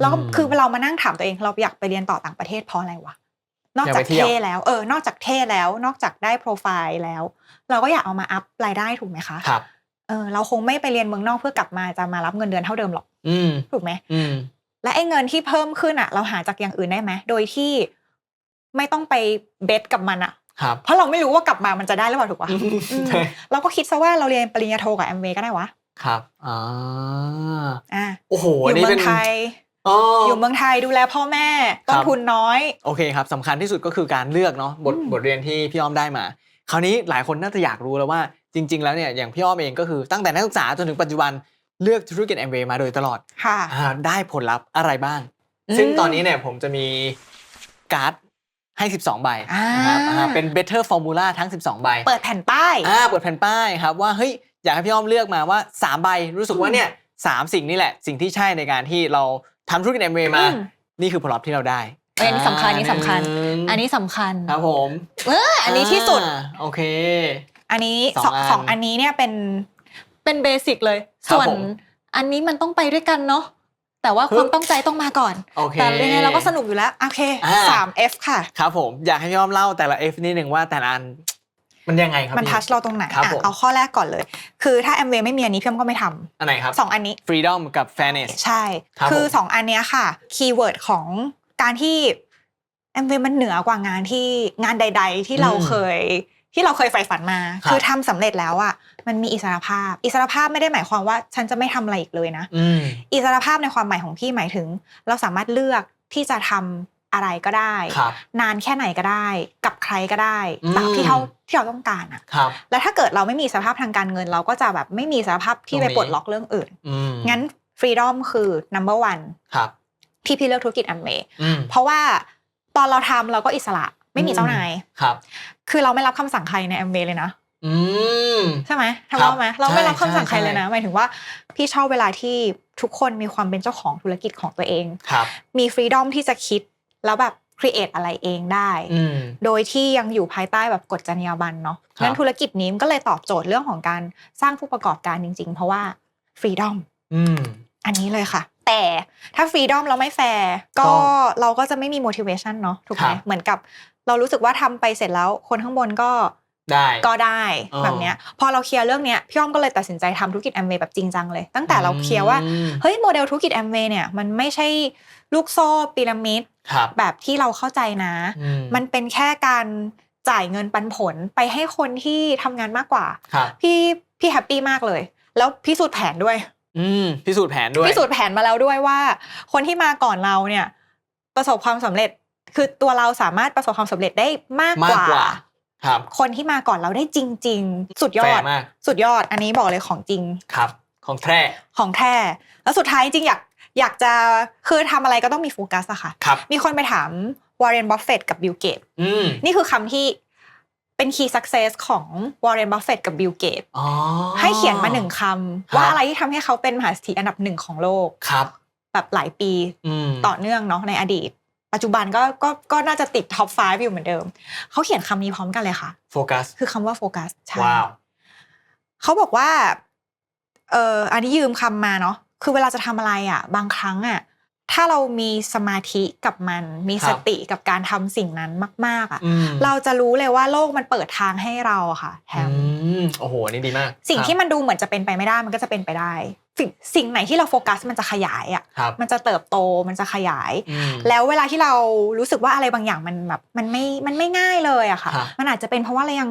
Speaker 1: แล้วก็
Speaker 2: อืม
Speaker 1: คือเรามานั่งถามตัวเองเราอยากไปเรียนต่อต่างประเทศเพราะอะไรวะนอก
Speaker 2: อยาก
Speaker 1: จา
Speaker 2: ไป
Speaker 1: ก
Speaker 2: เที่ยว
Speaker 1: เท่แล้วเออนอกจากเท่แล้ว นอกจากได้โปรไฟล์แล้ว เราก็อยากเอามาอัพรายได้ถูกไหมคะ
Speaker 2: ครับ
Speaker 1: เออเราคงไม่ไปเรียนเมืองนอกเพื่อกลับมาจะมารับเงินเดือนเท่าเดิมหรอก
Speaker 2: อืม
Speaker 1: ถูกไหม
Speaker 2: อืม
Speaker 1: และไอ้เงินที่เพิ่มขึ้นอะ เราหาจากอย่างอื่นได้ไหมโดยที่ไม่ต้องไปเบสกับมันอะ
Speaker 2: ครับ
Speaker 1: เพราะเราไม่รู้ว่ากลับมามันจะได้หรือเปล่าถูกปะ
Speaker 2: อืม
Speaker 1: อืม
Speaker 2: ใช่
Speaker 1: เราก็คิดซะว่าเราเรียนปริญญาโทกับแอมเวย์ก็ได้วะ
Speaker 2: ครับอ่า
Speaker 1: อะ
Speaker 2: โอ้โห
Speaker 1: อยู่
Speaker 2: นี่
Speaker 1: เมื
Speaker 2: เป็
Speaker 1: อนงไทย
Speaker 2: อ๋อ
Speaker 1: อ
Speaker 2: อยู่
Speaker 1: เมืองไทยดูแลพ่อแม่ต้น
Speaker 2: ครับ
Speaker 1: ทุนน้อย
Speaker 2: โอเคครับสำคัญที่สุดก็คือการเลือกเนาะบท
Speaker 1: อืม
Speaker 2: บทเรียนที่พี่อ้อมได้มา คราวนี้หลายคนน่าจะอยากรู้แล้วว่าจริง ๆ แล้วเนี่ยอย่างพี่อ้อมเองก็คือตั้งแต่นักศึกษาจนถึงปัจจุบัน เลือกธุรกิจแอมเวย์มาโดยตลอด
Speaker 1: ค่ะ
Speaker 2: อ่าได้ผลลัพธ์อะไรบ้าง
Speaker 1: อืม
Speaker 2: ซึ่งตอนนี้เนี่ยผมจะมีการ์ดให้ 12 ใบ
Speaker 1: อ่าน
Speaker 2: นะครับอ่าเป็น Better Formula ทั้ง 12 ใบ
Speaker 1: เปิดแผ่นป้าย
Speaker 2: อ่าเปิดแผ่นป้ายครับว่าเฮ้ยอยากให้พี่อ้อมเลือกมาว่า 3 ใบรู้สึกว่าเนี่ยสามสิ่งนี่แหละ สิ่งที่ใช่ในการที่เราทำธุรกิจแอมเวย์มา
Speaker 1: อืม
Speaker 2: นี่คือผลลัพธ์ที่เราได้
Speaker 1: เอ้ยอันนี้สำคัญอันนี้สำคัญ
Speaker 2: หง
Speaker 1: อันนี้สำคัญ
Speaker 2: ครับผม
Speaker 1: เอออันนี้ที่สุด
Speaker 2: อ่าโอเค
Speaker 1: อันนี้
Speaker 2: สองอัน
Speaker 1: สองอันนี้เนี่ยเป็น เป็นเบสิกเลย
Speaker 2: ครับ
Speaker 1: ส่วน
Speaker 2: ผม
Speaker 1: อันนี้มันต้องไปด้วยกันเนาะแต่ว่า
Speaker 2: ฮึ
Speaker 1: ความตั้งใจต้องมาก่อน
Speaker 2: โอเค
Speaker 1: แต่ยังไงเราก็สนุกอยู่แล้ว โอเค
Speaker 2: อ่า
Speaker 1: สาม F ค่ะ
Speaker 2: ครับผมอยากให้พี่อ้อมเล่าแต่ละ F นิดหนึ่งว่าแต่ละอันมันยังไงครับ
Speaker 1: มัน
Speaker 2: พี่
Speaker 1: ทัชเราตรงไหน
Speaker 2: ครับ
Speaker 1: อะ
Speaker 2: ผม
Speaker 1: เอาข้อแรกก่อนเลย คือถ้าแอมเวย์ไม่มีอันนี้พี่อ้อมก็ไม่ทำ
Speaker 2: อันไหนครับ
Speaker 1: สองอันนี้
Speaker 2: freedom กับ fairness
Speaker 1: ใช่
Speaker 2: ครับ
Speaker 1: คือ
Speaker 2: ผม
Speaker 1: สองอันเนี้ยค่ะ คีย์เวิร์ดของการที่แอมเวย์มันเหนือกว่างานที่งานใด ๆ ที่เรา
Speaker 2: อืม
Speaker 1: เคยที่เราเคยใฝ่ฝันมา
Speaker 2: ครับ
Speaker 1: คือทำสำเร็จแล้วอะ มันมีอิสรภาพ อิสรภาพไม่ได้หมายความว่า ฉันจะไม่ทำอะไรอีกเลยนะ
Speaker 2: อืม
Speaker 1: อิสรภาพในความหมายของพี่หมายถึง เราสามารถเลือกที่จะทำอะไรก็ได้
Speaker 2: ครับ
Speaker 1: นานแค่ไหนก็ได้ กับใครก็ได้
Speaker 2: อืม
Speaker 1: ตามที่เขาที่เราต้องการอะ
Speaker 2: ครับ
Speaker 1: แล้วถ้าเกิดเราไม่มีสภาพทางการเงิน เราก็จะแบบไม่มีสภาพที่ไป
Speaker 2: ตรงนี้
Speaker 1: ปลดล็อกเรื่องอื่น
Speaker 2: อืม
Speaker 1: งั้นฟรีดอมคือ number one
Speaker 2: ครับ
Speaker 1: ที่พี่เลือกธุรกิจแอมเวย์
Speaker 2: อืม
Speaker 1: เพราะว่าตอนเราทำเราก็อิสระไม่มี
Speaker 2: อืม
Speaker 1: เจ้านาย
Speaker 2: ครับ
Speaker 1: คือเราไม่รับคำสั่งใครในแอมเวย์เลยนะ
Speaker 2: อืม
Speaker 1: ใช่ไหม
Speaker 2: ครับ
Speaker 1: ทำว่าไหมเราไม่รับ
Speaker 2: ใช่
Speaker 1: คำสั่งใคร
Speaker 2: ใช่
Speaker 1: เลยนะหมายถึงว่าพี่ชอบเวลาที่ทุกคนมีความเป็นเจ้าของธุรกิจของตัวเอง
Speaker 2: ครับ
Speaker 1: มีฟรีดอมที่จะคิดแล้วแบบครีเอทอะไรเองได้
Speaker 2: อืม
Speaker 1: โดยที่ยังอยู่ภายใต้แบบกฎจรรยาบรรณเนาะ
Speaker 2: ครับ
Speaker 1: งั้นธุรกิจนี้มันก็เลยตอบโจทย์เรื่องของการสร้างผู้ประกอบการจริง ๆ เพราะว่าฟรีดอม
Speaker 2: อืม
Speaker 1: อันนี้เลยค่ะ แต่ถ้าฟรีดอมเราไม่แฟร์ก็
Speaker 2: ก็
Speaker 1: เราก็จะไม่มี motivation เนาะถูกไหม
Speaker 2: ครับ
Speaker 1: เหมือนกับ เรารู้สึกว่าทำไปเสร็จแล้วคนข้างบนก็
Speaker 2: ได้
Speaker 1: ก็ได้
Speaker 2: อ๋อ
Speaker 1: แบบเนี้ยพอเราเคลียร์เรื่องเนี้ยพี่อ้อมก็เลยตัดสินใจทำธุรกิจแอมเวย์แบบจริงจังเลย ตั้งแต่เราเคลียร์ว่า
Speaker 2: อืม
Speaker 1: เฮ้ยโมเดลธุรกิจแอมเวย์เนี่ยมันไม่ใช่ลูกโซ่พีระมิด
Speaker 2: ครับ
Speaker 1: แบบที่เราเข้าใจนะ
Speaker 2: อื
Speaker 1: มันเป็นแค่การจ่ายเงินปันผลไปให้คนที่ทำงานมากกว่า
Speaker 2: ครับ
Speaker 1: พี่พี่แฮปปี้มากเลย แล้วพิสูจน์แผนด้วย
Speaker 2: อืมพิสูจน์แผนด้วย
Speaker 1: พิสูจน์แผนมาแล้วด้วยว่า คนที่มาก่อนเราเนี่ย ประสบความสำเร็จคือตัวเราสามารถประสบความสำเร็จได้มาก
Speaker 2: มาก
Speaker 1: กว่า
Speaker 2: กว่า ครับ
Speaker 1: คนที่มาก่อนเราได้จริง ๆ สุดยอ
Speaker 2: แฟ
Speaker 1: ด
Speaker 2: ร์มาก
Speaker 1: สุดยอด อันนี้บอกเลยของจริง
Speaker 2: ครับ ของแท้
Speaker 1: ของแท้ แล้วสุดท้ายจริงๆอยากอยากจะคือทำอะไรก็ต้องมีโฟกัสอะค่ะ
Speaker 2: ครับ
Speaker 1: มีคนไปถามวอร์เรนบัฟเฟตกับบิลเกต
Speaker 2: อืม
Speaker 1: นี่คือคำที่เป็น key success ของวอร์เรนบัฟเฟตกับบิลเกต
Speaker 2: อ๋อ
Speaker 1: ให้เขียนมาหนึ่งค
Speaker 2: ครับำ
Speaker 1: ว่าอะไรที่ทำให้เขาเป็นมหาเศรษฐีอันดับหนึ่งของโลก
Speaker 2: ครับ
Speaker 1: แบบหลายปี
Speaker 2: อืม
Speaker 1: ต่อเนื่องเนาะในอดีต ปัจจุบันก็ก็ก็น่าจะติดท็อป5อยู่เหมือนเดิม เขาเขียนคำนี้พร้อมกันเลยค่ะ
Speaker 2: โฟกัส
Speaker 1: คือคำว่าโฟกัสใช่
Speaker 2: ว้าว
Speaker 1: เขาบอกว่า เอออันนี้ยืมคำมาเนาะ คือเวลาจะทำอะไรอะ บางครั้งอะ ถ้าเรามีสมาธิกับมัน มี
Speaker 2: ครั
Speaker 1: ส
Speaker 2: บ
Speaker 1: ติกับการทำสิ่งนั้นมาก ๆอะ
Speaker 2: อืม
Speaker 1: เราจะรู้เลยว่าโลกมันเปิดทางให้เราอะค่ะแถม
Speaker 2: อืมโอ้โหอันนี่ดีมาก
Speaker 1: สิ่ง
Speaker 2: ครับ
Speaker 1: ที่มันดูเหมือนจะเป็นไปไม่ได้มันก็จะเป็นไปได้ สิ่งสิ่งไหนที่เราโฟกัสมันจะขยายอะ
Speaker 2: ครับ
Speaker 1: มันจะเติบโตมันจะขยาย
Speaker 2: อืม
Speaker 1: แล้วเวลาที่เรารู้สึกว่าอะไรบางอย่างมันแบบมันไม่มันไม่ง่ายเลยอะค่ะ
Speaker 2: ครับ
Speaker 1: มันอาจจะเป็นเพราะว่าเรายัง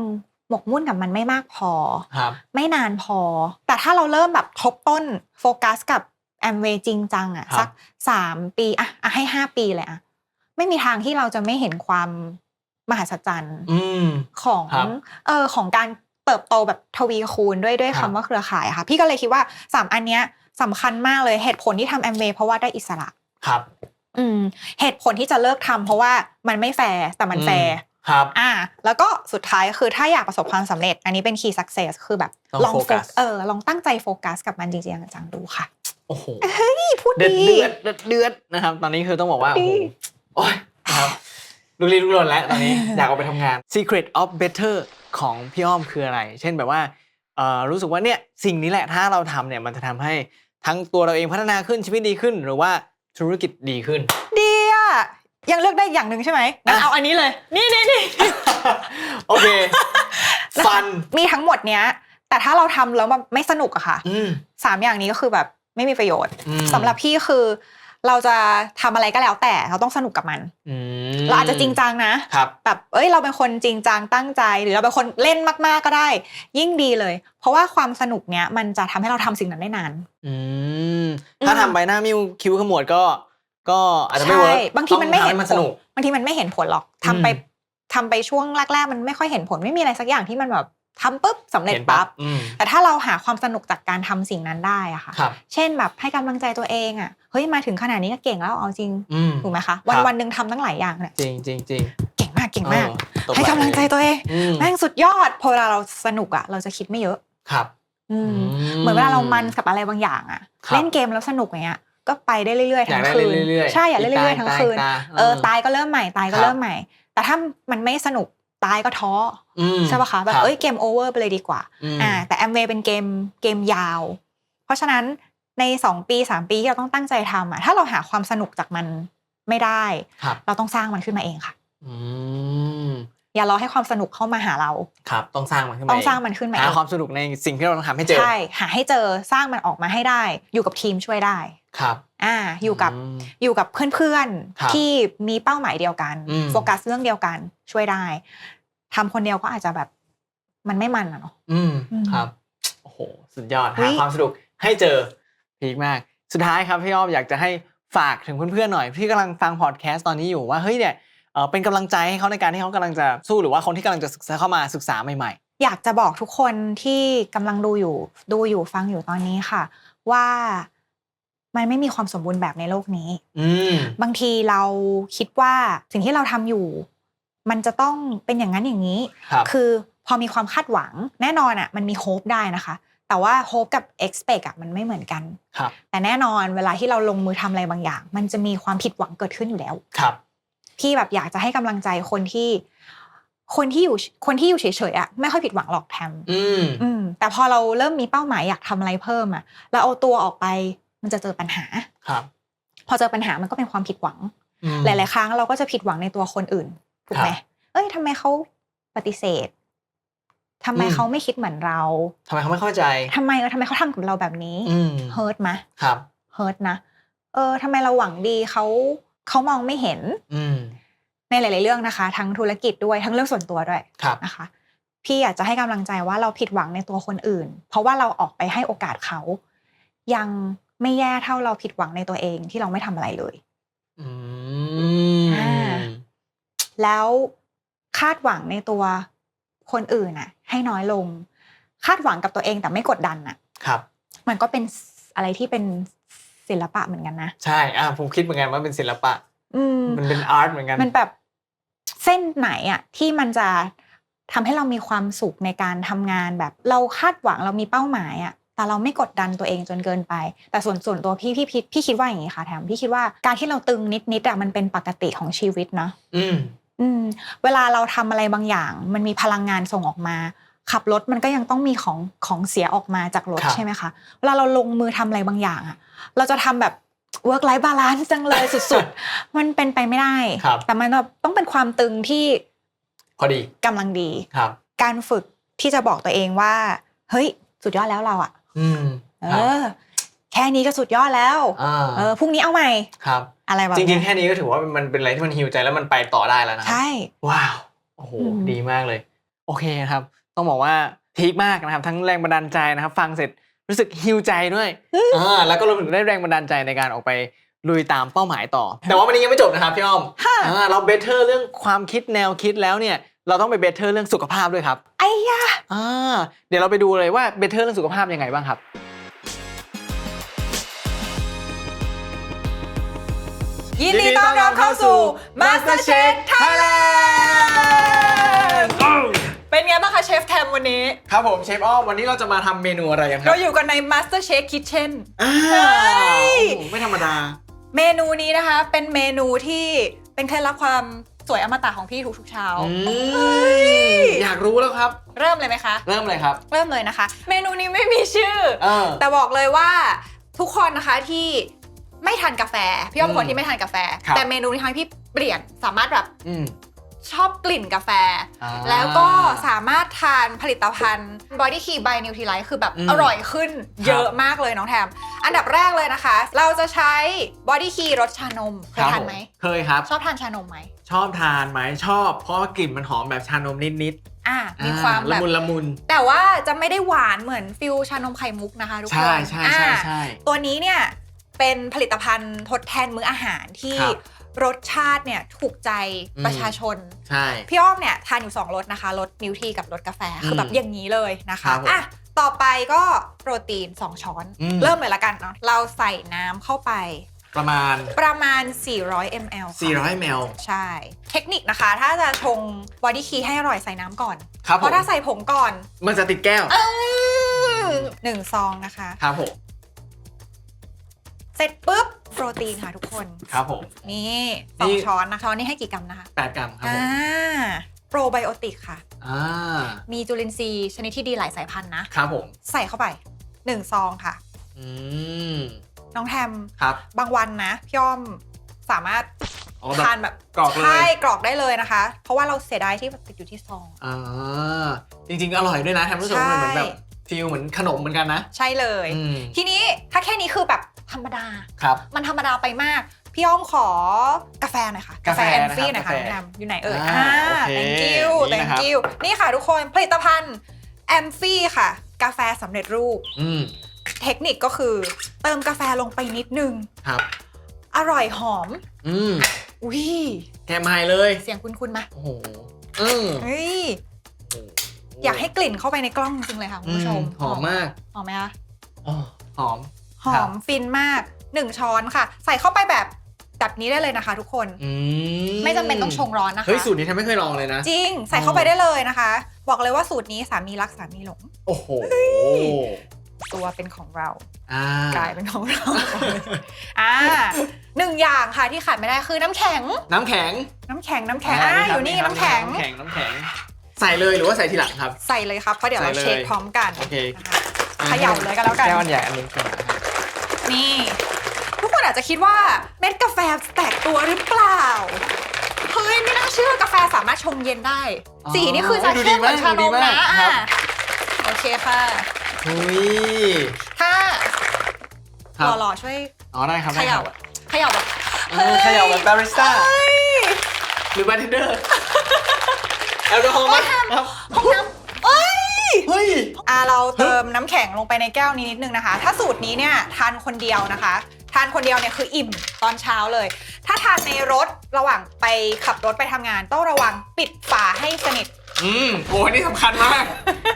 Speaker 1: หมกมุ่นกับมันไม่มากพอ
Speaker 2: ครับ
Speaker 1: ไม่นานพอ แต่ถ้าเราเริ่มแบบทบต้นโฟกัสกับ แอมเวจริงจังอะ
Speaker 2: ครับ
Speaker 1: สักสามปีอะอะให้ห้าปีเลยอะไม่มีทางที่เราจะไม่เห็นความมหัศจรรย์
Speaker 2: อืม
Speaker 1: ของ
Speaker 2: ครับ
Speaker 1: เออของการเติบโตแบบทวีคูณด้วยด้วย
Speaker 2: ครั
Speaker 1: คำ
Speaker 2: บ
Speaker 1: ว่าเครือข่ายอะค่ะ พี่ก็เลยคิดว่าสามอันเนี้ยสำคัญมากเลยเหตุผลที่ทำแอมเวเพราะว่าได้อิสระ
Speaker 2: ครับ
Speaker 1: อืม เหตุผลที่จะเลิกทำเพราะว่ามันไม่แฟร์แต่มันแฟร์
Speaker 2: ครับ
Speaker 1: อ่า แล้วก็สุดท้ายคือถ้าอยากประสบความสำเร็จ อันนี้เป็น key success คือแบบ
Speaker 2: ต้อง
Speaker 1: ลอง
Speaker 2: โฟ
Speaker 1: โฟ
Speaker 2: กัส
Speaker 1: เออลองตั้งใจโฟกัสกับมันจริงๆจังๆดูค่ะ
Speaker 2: โอ้โห
Speaker 1: นี่พูด
Speaker 2: เดือด
Speaker 1: ดี
Speaker 2: เดือดเดือดเดือดนะครับ ตอนนี้คือต้องบอกว่า โอ้โห
Speaker 1: ดี
Speaker 2: โอ้ยนะครับลุกลี้ลุกลนแล้วตอนนี้ อยากออกไปทำงาน Secret of Better ของพี่อ้อมคืออะไร เช่นแบบว่าเอ่อรู้สึกว่าเนี่ยสิ่งนี้แหละถ้าเราทำเนี่ยมันจะทำให้ทั้งตัวเราเองพัฒนาขึ้นชีวิตดีขึ้น หรือว่าธุรกิจดีขึ้น
Speaker 1: ดีอะ ยังเลือกได้อย่างหนึ่งใช่ไหมงั้น
Speaker 2: อะ
Speaker 1: เอาอันนี้เลย นี่นี่นี่
Speaker 2: โอเค ฟัน
Speaker 1: มีทั้งหมดเนี้ย แต่ถ้าเราทำแล้วมันไม่สนุกอะค่ะ
Speaker 2: อืม
Speaker 1: สามอย่างนี้ก็คือแบบ ไม่มีประโยชน์
Speaker 2: อืม
Speaker 1: สำหรับพี่คือ เราจะทำอะไรก็แล้วแต่เราต้องสนุกกับมัน
Speaker 2: อืม
Speaker 1: เราอาจจะจริงจังนะ
Speaker 2: ครับ
Speaker 1: แบบเอ้ยเราเป็นคนจริงจังตั้งใจ หรือเราเป็นคนเล่นมาก ๆ ก็ได้ ยิ่งดีเลย เพราะว่าความสนุกเนี้ยมันจะทำให้เราทำสิ่งนั้นได้นาน
Speaker 2: อืมถ้า
Speaker 1: อืม
Speaker 2: ทำใบหน้ามิวคิ้วขมวดก็ ก็อาจจะไม่
Speaker 1: ใช่
Speaker 2: เวิร์ก
Speaker 1: บางทีมันไม่เห็น
Speaker 2: มัน
Speaker 1: ผ
Speaker 2: ส
Speaker 1: ล
Speaker 2: นุก
Speaker 1: บางทีมันไม่เห็นผลหรอกทำไป
Speaker 2: อืม
Speaker 1: ทำไปช่วงแรกๆมันไม่ค่อยเห็นผลไม่มีอะไรสักอย่างที่มันแบบ ทำปุ๊บสำเร็จ
Speaker 2: เห็น
Speaker 1: ปั๊บ
Speaker 2: อืม
Speaker 1: แต่ถ้าเราหาความสนุกจากการทำสิ่งนั้นได้อะค่ะ
Speaker 2: ครับ
Speaker 1: เช่นแบบให้กำลังใจตัวเองอะเฮ้ยมาถึงขนาดนี้ก็เก่งแล้วเอาจริง
Speaker 2: อืม
Speaker 1: ถูกไหมคะ
Speaker 2: ครั
Speaker 1: วัน
Speaker 2: บ
Speaker 1: วันหนึ่งทำตั้งหลายอย่างเนี่ย
Speaker 2: จริงจริงจริง
Speaker 1: เก่งมากเก่งมาก
Speaker 2: เออตบ
Speaker 1: ให้กำลังใจตัวเอง
Speaker 2: อืม
Speaker 1: แม่งสุดยอดพอเวลาเราสนุกอะเราจะคิดไม่เยอะ
Speaker 2: ครับ
Speaker 1: อืม
Speaker 2: อืม
Speaker 1: เหมือนเวลาเรามันกับอะไรบางอย่างอะ
Speaker 2: ครับ
Speaker 1: เล่นเกมแล้วสนุกอย่างเงี้ยก็ไปได้เรื่อยๆ
Speaker 2: อยา
Speaker 1: ทั้
Speaker 2: ก
Speaker 1: ง
Speaker 2: ได้
Speaker 1: คืน
Speaker 2: เรื่อยๆ
Speaker 1: ใช่อยากเล่นเรื่อยๆทั้งคืน
Speaker 2: ตาย
Speaker 1: เออตายก็เริ่มใหม่ตายก็
Speaker 2: ครับ
Speaker 1: เริ่มใหม่ แต่ถ้ามันไม่สนุก ตายก็ท้อ
Speaker 2: อืม
Speaker 1: ใช่ปะคะแบบ
Speaker 2: รับ
Speaker 1: เอ้ยเกมโอเวอร์ไปเลยดีกว่า
Speaker 2: ม
Speaker 1: อ่าแต่แอมเวย์เป็นเกมเกมยาว เพราะฉะนั้นใน 2 ปี 3 ปีที่เราต้องตั้งใจทำอะถ้าเราหาความสนุกจากมันไม่ได้
Speaker 2: ครับ
Speaker 1: เราต้องสร้างมันขึ้นมาเองค่ะ
Speaker 2: อืม
Speaker 1: อย่ารอให้ความสนุกเข้ามาหาเรา
Speaker 2: ครับต้องสร้างมันขึ้นมา
Speaker 1: ต้อง
Speaker 2: เส
Speaker 1: ร้างมันขึ้นมาเอ
Speaker 2: หางความสนุกในสิ่งที่เราต้องทำให้เจอ
Speaker 1: ใช่หาให้เจอสร้างมันออกมาให้ได้ อยู่กับทีมช่วยได้
Speaker 2: ครับ
Speaker 1: อ่าอยู่กับ
Speaker 2: ม
Speaker 1: อยู่กับเพื่อน
Speaker 2: ครับ
Speaker 1: ๆที่มีเป้าหมายเดียวกัน
Speaker 2: อืม
Speaker 1: โฟกัสเรื่องเดียวกันช่วยได้ทำคนเดียวก็อาจจะแบบมันไม่มันอะเนาะ
Speaker 2: อืม
Speaker 1: อืม
Speaker 2: ครับโอ้โหสุดยอด
Speaker 1: อุ๊
Speaker 2: หายความสนุกให้เจอพีคมาก สุดท้ายครับพี่อ้อมอยากจะให้ฝากถึงเพื่อนๆหน่อยที่กำลังฟังพอดแคสต์ตอนนี้อยู่ว่าเฮ้ยเนี่ยเอ่อเป็นกำลังใจให้เขาในการที่เขากำลังจะสู้หรือว่าคนที่กำลังจะศึกษาเข้ามาศึกษาใหม่
Speaker 1: อยากจะบอกทุกคนที่กำลังดูอยู่ดูอยู่ฟังอยู่ตอนนี้ค่ะ ว่า มันไม่มีความสมบูรณ์แบบในโลกนี้
Speaker 2: ๆอืม
Speaker 1: บางทีเราคิดว่าสิ่งที่เราทำอยู่ มันจะต้องเป็นอย่างนั้นอย่างนี้
Speaker 2: ครับ
Speaker 1: คือพอมีความคาดหวังแน่นอนอะมันมีโฮปได้นะคะ แต่ว่าโฮปกับ expect อะมันไม่เหมือนกัน
Speaker 2: ครับ
Speaker 1: แต่แน่นอนเวลาที่เราลงมือทำอะไรบางอย่าง มันจะมีความผิดหวังเกิดขึ้นอยู่แล้ว
Speaker 2: ครับ
Speaker 1: พี่แบบอยากจะให้กำลังใจคนที่คนที่อยู่คนที่อยู่เฉยๆอะไม่ค่อยผิดหวังหรอกแทม
Speaker 2: อืม
Speaker 1: อืมแต่พอเราเริ่มมีเป้าหมายอยากทำอะไรเพิ่มอะเราเอาตัวออกไป มันจะเจอปัญหา
Speaker 2: ครับ
Speaker 1: พอเจอปัญหามันก็เป็นความผิดหวัง
Speaker 2: อืม
Speaker 1: หลาย ๆ ครั้งเราก็จะผิดหวังในตัวคนอื่นถูกไหม
Speaker 2: ครับ
Speaker 1: เอ้ยทำไมเขาปฏิเสธทำไม
Speaker 2: อืม
Speaker 1: เขาไม่คิดเหมือนเรา
Speaker 2: ทำไมเขาไม่เข้าใจ
Speaker 1: ทำไมเออทำไมเขาทำกับเราแบบนี้
Speaker 2: อืม
Speaker 1: เฮิร์ตไหม
Speaker 2: ครับ
Speaker 1: เฮิร์ตนะเออทำไมเราหวังดีเขาเขามองไม่เห็น
Speaker 2: อืม
Speaker 1: ในหลาย ๆ เรื่องนะคะ ทั้งธุรกิจด้วยทั้งเรื่องส่วนตัวด้วย
Speaker 2: ครับ
Speaker 1: นะคะพี่อยากจะให้กำลังใจว่าเราผิดหวังในตัวคนอื่น เพราะว่าเราออกไปให้โอกาสเขา ยัง ไม่แย่เท่าเราผิดหวังในตัวเองที่เราไม่ทำอะไรเลย
Speaker 2: อื
Speaker 1: อ่า
Speaker 2: ม
Speaker 1: แล้วคาดหวังในตัวคนอื่นน่ะ ให้น้อยลง คาดหวังกับตัวเองแต่ไม่กดดันน่ะ
Speaker 2: ครับ
Speaker 1: มันก็เป็นอะไรที่เป็นศิลปะเหมือนกันนะ
Speaker 2: ใช่อ่าผมคิดเหมือนกันว่าเป็นศิลปะ
Speaker 1: อืม
Speaker 2: มันเป็นอาร์ตเหมือนกัน
Speaker 1: มันแบบเส้นไหนอะที่มันจะทำให้เรามีความสุขในการทำงานแบบ เราคาดหวังเรามีเป้าหมายอะ แต่เราไม่กดดันตัวเองจนเกินไป แต่ส่วนส่วนตัวพี่พี่พี่พี่คิดว่าอย่างนี้ค่ะแถมพี่คิดว่าการที่เราตึงนิดนิดๆอะมันเป็นปกติของชีวิตเนาะ
Speaker 2: อืม
Speaker 1: อืมเวลาเราทำอะไรบางอย่าง มันมีพลังงานส่งออกมาขับรถมันก็ยังต้องมีของของเสียออกมาจากรถ
Speaker 2: ครับ
Speaker 1: ใช่ไหมคะเวลาเราลงมือทำอะไรบางอย่างอะเราจะทำแบบ work life balance จังเลยสุดๆ มันเป็นไปไม่ได้
Speaker 2: ครับ
Speaker 1: แต่มันแบบต้องเป็นความตึงที่
Speaker 2: พอดี
Speaker 1: กำลังดี
Speaker 2: ครับ
Speaker 1: การฝึกที่จะบอกตัวเองว่า เฮ้ย สุดยอดแล้วเราอะ
Speaker 2: อืม
Speaker 1: เอ
Speaker 2: ครับ
Speaker 1: อแค่นี้ก็สุดยอดแล้ว
Speaker 2: อ่า
Speaker 1: เออพรุ่งนี้เอาใหม่
Speaker 2: ครับ
Speaker 1: อะไรแบบ
Speaker 2: จริงๆ
Speaker 1: เนี้ย
Speaker 2: แค่นี้ก็ถือว่ามันเป็นอะไรที่มันฮิวใจแล้วมันไปต่อได้แล้วนะ
Speaker 1: ใช่
Speaker 2: ว้าวโอ้โห
Speaker 1: อืม
Speaker 2: ดีมากเลย โอเคครับ ต้องบอกว่าพีคมากนะครับ ทั้งแรงบันดาลใจนะครับ ฟังเสร็จรู้สึกฮิวใจด้วยอ่าแล้วก็รวมถึงได้แรงบันดาลใจในการออกไปลุยตามเป้าหมายต่อ แต่ว่าวันนี้ยังไม่จบนะครับพี่อ้อม
Speaker 1: ค่ะ
Speaker 2: อ่าเราเบเทอร์เรื่องความคิดแนวคิดแล้วเนี่ย เราต้องไปเบเทอร์เรื่องสุขภาพด้วยครับ
Speaker 1: ไอ้ยา
Speaker 2: อ่าเดี๋ยวเราไปดูเลยว่าเบเทอร์เรื่องสุขภาพยังไงบ้างครับ
Speaker 1: ยินดีต้อนรับเข้าสู่ MasterChef Thailand เป็นไงบ้างคะเชฟแทมวันนี้
Speaker 2: ครับผมเชฟอ้อมวันนี้เราจะมาทำเมนูอะไรกันครั
Speaker 1: เราอยู่กันใน MasterChef Kitchen
Speaker 2: อ่า
Speaker 1: เฮ้ย
Speaker 2: โอ้โหไม่ธรรมดา
Speaker 1: เมนูนี้นะคะเป็นเมนูที่เป็นเคล็ดลับความ สวยอมตะของพี่ทุกๆเช้า
Speaker 2: อืม
Speaker 1: เฮ้ย
Speaker 2: อยากรู้แล้วครับ
Speaker 1: เริ่มเลยไหมคะ
Speaker 2: เริ่มเลยครับ
Speaker 1: เริ่มเลยนะคะ เมนูนี้ไม่มีชื่อ
Speaker 2: เออ
Speaker 1: แต่บอกเลยว่าทุกคนนะคะที่ไม่ทานกาแฟ พี่อ้อมเป็นค
Speaker 2: อื
Speaker 1: น
Speaker 2: ม
Speaker 1: ที่ไม่ทานกาแฟ
Speaker 2: ครับ
Speaker 1: แต่เมนูนี้ทำให้พี่เปลี่ยนสามารถแบบ
Speaker 2: อืม
Speaker 1: ชอบกลิ่นกาแฟ
Speaker 2: อ่า
Speaker 1: แล้วก็สามารถทานผลิตภัณฑ์ Body Key by Nutrilite คือแบบ
Speaker 2: อืม
Speaker 1: อร่อยขึ้นเยอะมากเลยน้องแทม อันดับแรกเลยนะคะ เราจะใช้ Body Key รสชานมเคยทานไหม
Speaker 2: เคยครับ
Speaker 1: ชอบทานชานมไหม
Speaker 2: ชอบทานไหมชอบ เพราะว่ากลิ่นมันหอมแบบชานมนิด
Speaker 1: อะ
Speaker 2: ๆ
Speaker 1: มีความ
Speaker 2: อ่
Speaker 1: แบ
Speaker 2: ละ
Speaker 1: บ
Speaker 2: มุนละมุน
Speaker 1: แต่ว่าจะไม่ได้หวานเหมือนฟิลชานมไข่มุกนะคะทุกคน
Speaker 2: ใช่ใช่ใช่
Speaker 1: อะ
Speaker 2: ใช่
Speaker 1: ตัวนี้เนี่ยเป็นผลิตภัณฑ์ทดแทนมื้ออาหารที่
Speaker 2: ครับ
Speaker 1: รสชาติเนี่ยถูกใจ
Speaker 2: อืม
Speaker 1: ประชาชน
Speaker 2: ใช่
Speaker 1: พี่อ้อมเนี่ยทานอยู่ 2รสนะคะรสมิลทีกับรสกาแฟคือแบบ
Speaker 2: อืม
Speaker 1: อย่างนี้เลยนะ
Speaker 2: ครั
Speaker 1: คะ
Speaker 2: บผม
Speaker 1: อะต่อไปก็โปรตีน 2 ช้อน
Speaker 2: อืม
Speaker 1: เริ่มเลยละกันเนาะเราใส่น้ำเข้าไป
Speaker 2: ประมาณ
Speaker 1: ประมาณ 400 ml ค่ะ
Speaker 2: 400 ml
Speaker 1: ใช่ เทคนิคนะคะ ถ้าจะชงบอดี้คีให้อร่อยใส่น้ำก่อน
Speaker 2: ครับ
Speaker 1: เพ
Speaker 2: ผม
Speaker 1: ราะถ้าใส่ผงก่อน
Speaker 2: มันจะติดแก้ว
Speaker 1: อืมหนึ่งซองนะคะ
Speaker 2: ครับผม
Speaker 1: เส ร็จปุ๊บโปรตีนค่ะทุกคน
Speaker 2: ครับผม
Speaker 1: นี่สองช้อนนะช้อนนี่ให้กี่กรัมนะคะ
Speaker 2: 8กรัมครับผ
Speaker 1: อ่ามโปรไบโอติกค่ะ
Speaker 2: อ่า
Speaker 1: มีจุลินทรีย์ชนิดที่ดีหลายสายพันธุ์นะ
Speaker 2: ครับผม
Speaker 1: ใส่เข้าไปหนึ่งซองค่ะ
Speaker 2: อืม
Speaker 1: น้องแทม
Speaker 2: ครับ
Speaker 1: บางวันนะพี่อ้อมสามารถ
Speaker 2: อ๋อแบบ
Speaker 1: ทานแบบ
Speaker 2: กรอกเลย
Speaker 1: ใช่กรอกได้เลยนะคะ เพราะว่าเราเสียดายที่แบบติดอยู่ที่ซอง
Speaker 2: อ่าจริงๆ อร่อยด้วยนะแทนรู้สึกว่ามันเหมือนแบบ
Speaker 1: ใช่
Speaker 2: ฟีลเหมือนขนมเหมือนกันนะ
Speaker 1: ใช่เลย
Speaker 2: อืม
Speaker 1: ทีนี้ถ้าแค่นี้คือแบบ ธรรมดา
Speaker 2: ครับ
Speaker 1: มันธรรมดาไปมาก พี่อ้อมขอกาแฟหน่อยค่ะ
Speaker 2: กาแฟ
Speaker 1: แอน
Speaker 2: นะครับ
Speaker 1: ฟี่หน่อยค่ะ
Speaker 2: กาแฟ
Speaker 1: น้องแทมอยู่ไหนเอ่ย
Speaker 2: อ่า
Speaker 1: อ่า
Speaker 2: โอเค
Speaker 1: thank you
Speaker 2: นี่นะครับ
Speaker 1: thank you นี่ค่ะทุกคนผลิตภัณฑ์แอมฟี่ค่ะ กาแฟสำเร็จรูป
Speaker 2: อืม
Speaker 1: เทคนิคก็คือเติมกาแฟลงไปนิดนึง
Speaker 2: ครับ
Speaker 1: อร่อยหอม
Speaker 2: อืม
Speaker 1: อุ้ย
Speaker 2: แกมไฮเลย
Speaker 1: เสียงคุ้นๆไหม
Speaker 2: โอ้โหอืม
Speaker 1: เฮ้ย
Speaker 2: โอ้โห
Speaker 1: อยากให้กลิ่นเข้าไปในกล้องจริงเลยค่ะคุณผู้ชม
Speaker 2: หอมมาก
Speaker 1: หอมไหมคะ
Speaker 2: อ๋อหอม
Speaker 1: หอมฟินมาก 1 ช้อนค่ะ ใส่เข้าไปแบบแบบนี้ได้เลยนะคะ ทุกคน
Speaker 2: อื
Speaker 1: ไม่จำเป็นต้องชงร้อนนะคะ
Speaker 2: เฮ้ยสูตรนี้แทบไม่เคยลองเลยนะ
Speaker 1: จริง ใส่เข้าไปได้เลยนะคะ บอกเลยว่าสูตรนี้สามีรักสามีหลง
Speaker 2: โอ้โห
Speaker 1: ตัวเป็นของเรา
Speaker 2: อ่าก
Speaker 1: ลายเป็นของเราอ่าหนึ่งอย่างค่ะที่ขาดไม่ได้คือน้ำแข็ง
Speaker 2: น้ำแข็ง
Speaker 1: น้ำแข็งน้ำแข็งอ่า
Speaker 2: ครับ
Speaker 1: อยู่นี่
Speaker 2: ครับ
Speaker 1: น้ำแข็ง
Speaker 2: น้ำแข็งน้ำแข็ง ใส่เลยหรือว่าใส่ทีหลังครับ
Speaker 1: ใส่เลยครับเพราะเดี๋ยวเรา
Speaker 2: ใส่เลย
Speaker 1: เช็คพร้อมกัน
Speaker 2: โอเค
Speaker 1: นะคะเขย่าเลยก็แล้วกัน
Speaker 2: แก้วอันใหญ่อันนี้ก่อน นะครับ
Speaker 1: นี่ ทุกคนอาจจะคิดว่าเม็ดกาแฟแตกตัวหรือเปล่า เฮ้ย ไม่น่าเชื่อกาแฟสามารถชงเย็นได้สีนี่คือจะ
Speaker 2: ดู
Speaker 1: เข้มเหมือนชาน
Speaker 2: ดี
Speaker 1: ม
Speaker 2: มาก
Speaker 1: นะ
Speaker 2: ครับ
Speaker 1: อะโอเคค่ะ
Speaker 2: เฮ้ย
Speaker 1: ถ้า
Speaker 2: ครับ
Speaker 1: หล่อๆช่วย
Speaker 2: อ๋อได้ครับ
Speaker 1: เขย่าอะเขย่าแบบ
Speaker 2: เออเขย่าแบบบาริสต้า
Speaker 1: เฮ้ย
Speaker 2: หรือบาร์เทนเดอร์แอลกอฮอล์ไหมครับ
Speaker 1: ห้องน้ำเอ้ย
Speaker 2: เฮ้ย
Speaker 1: อะเราเติมน้ำแข็งลงไปในแก้วนี้นิดนึงนะคะ ถ้าสูตรนี้เนี่ยทานคนเดียวนะคะ ทานคนเดียวเนี่ยคืออิ่มตอนเช้าเลย ถ้าทานในรถระหว่างไปขับรถไปทำงาน ต้องระวังปิดฝาให้สนิท
Speaker 2: อืมโอ้ยนี่สำคัญมาก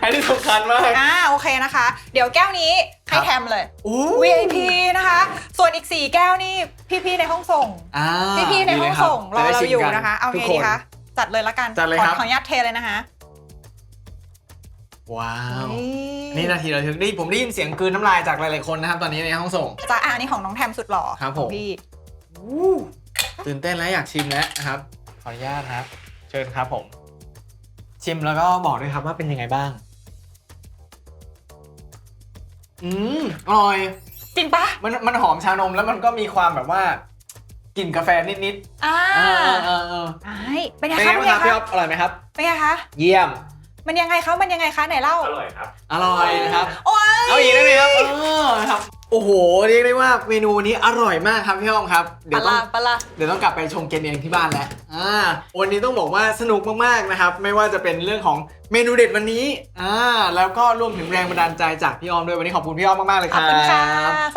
Speaker 2: อันนี้สำคัญมาก
Speaker 1: อ่าโอเคนะคะ เดี๋ยวแก้วนี้ให้
Speaker 2: ครับ
Speaker 1: แทมเลย
Speaker 2: โอ้
Speaker 1: VIP นะคะ ส่วนอีก 4 แก้วนี่พี่ๆในห้องส่ง
Speaker 2: อ่า
Speaker 1: พี่ๆในห้องส่งร
Speaker 2: ดี
Speaker 1: อ
Speaker 2: ลยคบ
Speaker 1: เรา
Speaker 2: จ
Speaker 1: อยู่
Speaker 2: ได้ชิมกั
Speaker 1: นะคะ เอา
Speaker 2: ทุ
Speaker 1: ไง
Speaker 2: ก
Speaker 1: ดี
Speaker 2: น
Speaker 1: คะ จัดเลยละกัน
Speaker 2: จัดเลย
Speaker 1: ขอ
Speaker 2: ครับ
Speaker 1: ขออนุญาตเทเลยนะคะ
Speaker 2: ว้าว
Speaker 1: นี่
Speaker 2: นี่นาทีระทึกนี่ผมได้ยินเสียงกลืนน้ำลายจากหลายๆคนนะครับ ตอนนี้ในห้องส่ง
Speaker 1: จะอ่านี่ของน้องแทมสุดหล่อ
Speaker 2: ครับผม
Speaker 1: ของพี่
Speaker 2: ตื่นเต้นแล้วอยากชิมแล้วนะครับ ขออนุญาตครับ เชิญครับผม ชิมแล้วก็บอกด้วยครับว่าเป็นยังไงบ้าง อืมอร่อย
Speaker 1: จริงปะ
Speaker 2: มันมันหอมชานมแล้วมันก็มีความแบบว่ากลิ่นกาแฟนิด
Speaker 1: อ่า
Speaker 2: ๆเออเออเออ
Speaker 1: ไอ้เป็นไง
Speaker 2: เป็น
Speaker 1: คะ
Speaker 2: ไง
Speaker 1: เป็น
Speaker 2: บ้าง
Speaker 1: ไง
Speaker 2: ครับพี่อ๊อ
Speaker 1: คะ
Speaker 2: ฟอร่อยไหมครับ
Speaker 1: เป็นไงคะ
Speaker 2: เยี่ยม
Speaker 1: มันยังไงคะมันยังไงคะไหนเล่า
Speaker 3: อร่อยครับ
Speaker 2: อร่อยนะครับ
Speaker 1: โอ้ย
Speaker 2: เอาอีกได้ไหมครับเออครับ โอ้โห เรียกได้ว่าเมนูนี้อร่อยมากครับพี่อ้อมครับ เดี๋
Speaker 1: ป
Speaker 2: ยว
Speaker 1: ลา
Speaker 2: ต้อง
Speaker 1: ปลา
Speaker 2: เดี๋ยวต้องกลับไปชงเกนเองที่บ้านแล้วอ่าวันนี้ต้องบอกว่าสนุกมากๆนะครับ ไม่ว่าจะเป็นเรื่องของเมนูเด็ดวันนี้อ่าแล้วก็รวมถึงแรงบันดาลใจจากพี่อ้อมด้วยวันนี้ขอบคุณพี่อ้อมมากๆเลย
Speaker 1: ข
Speaker 2: ค
Speaker 1: อบ
Speaker 2: รับ
Speaker 1: คุณค่ะ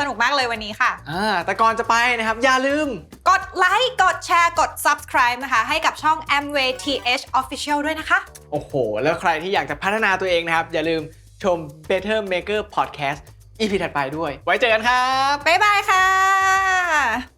Speaker 1: สนุกมากเลยวันนี้ค่ะ
Speaker 2: อ่าแต่ก่อนจะไปนะครับ อย่าลืม
Speaker 1: กดไลค์ กดแชร์ กด subscribe นะคะ ให้กับช่อง Amway TH Official ด้วยนะคะ
Speaker 2: โอ้โห แล้วใครที่อยากจะพัฒนาตัวเองนะครับ อย่าลืมชม Better Maker Podcast EP ถัดไปด้วย ไว้เจอกันครับ
Speaker 1: บ๊ายบายค่ะ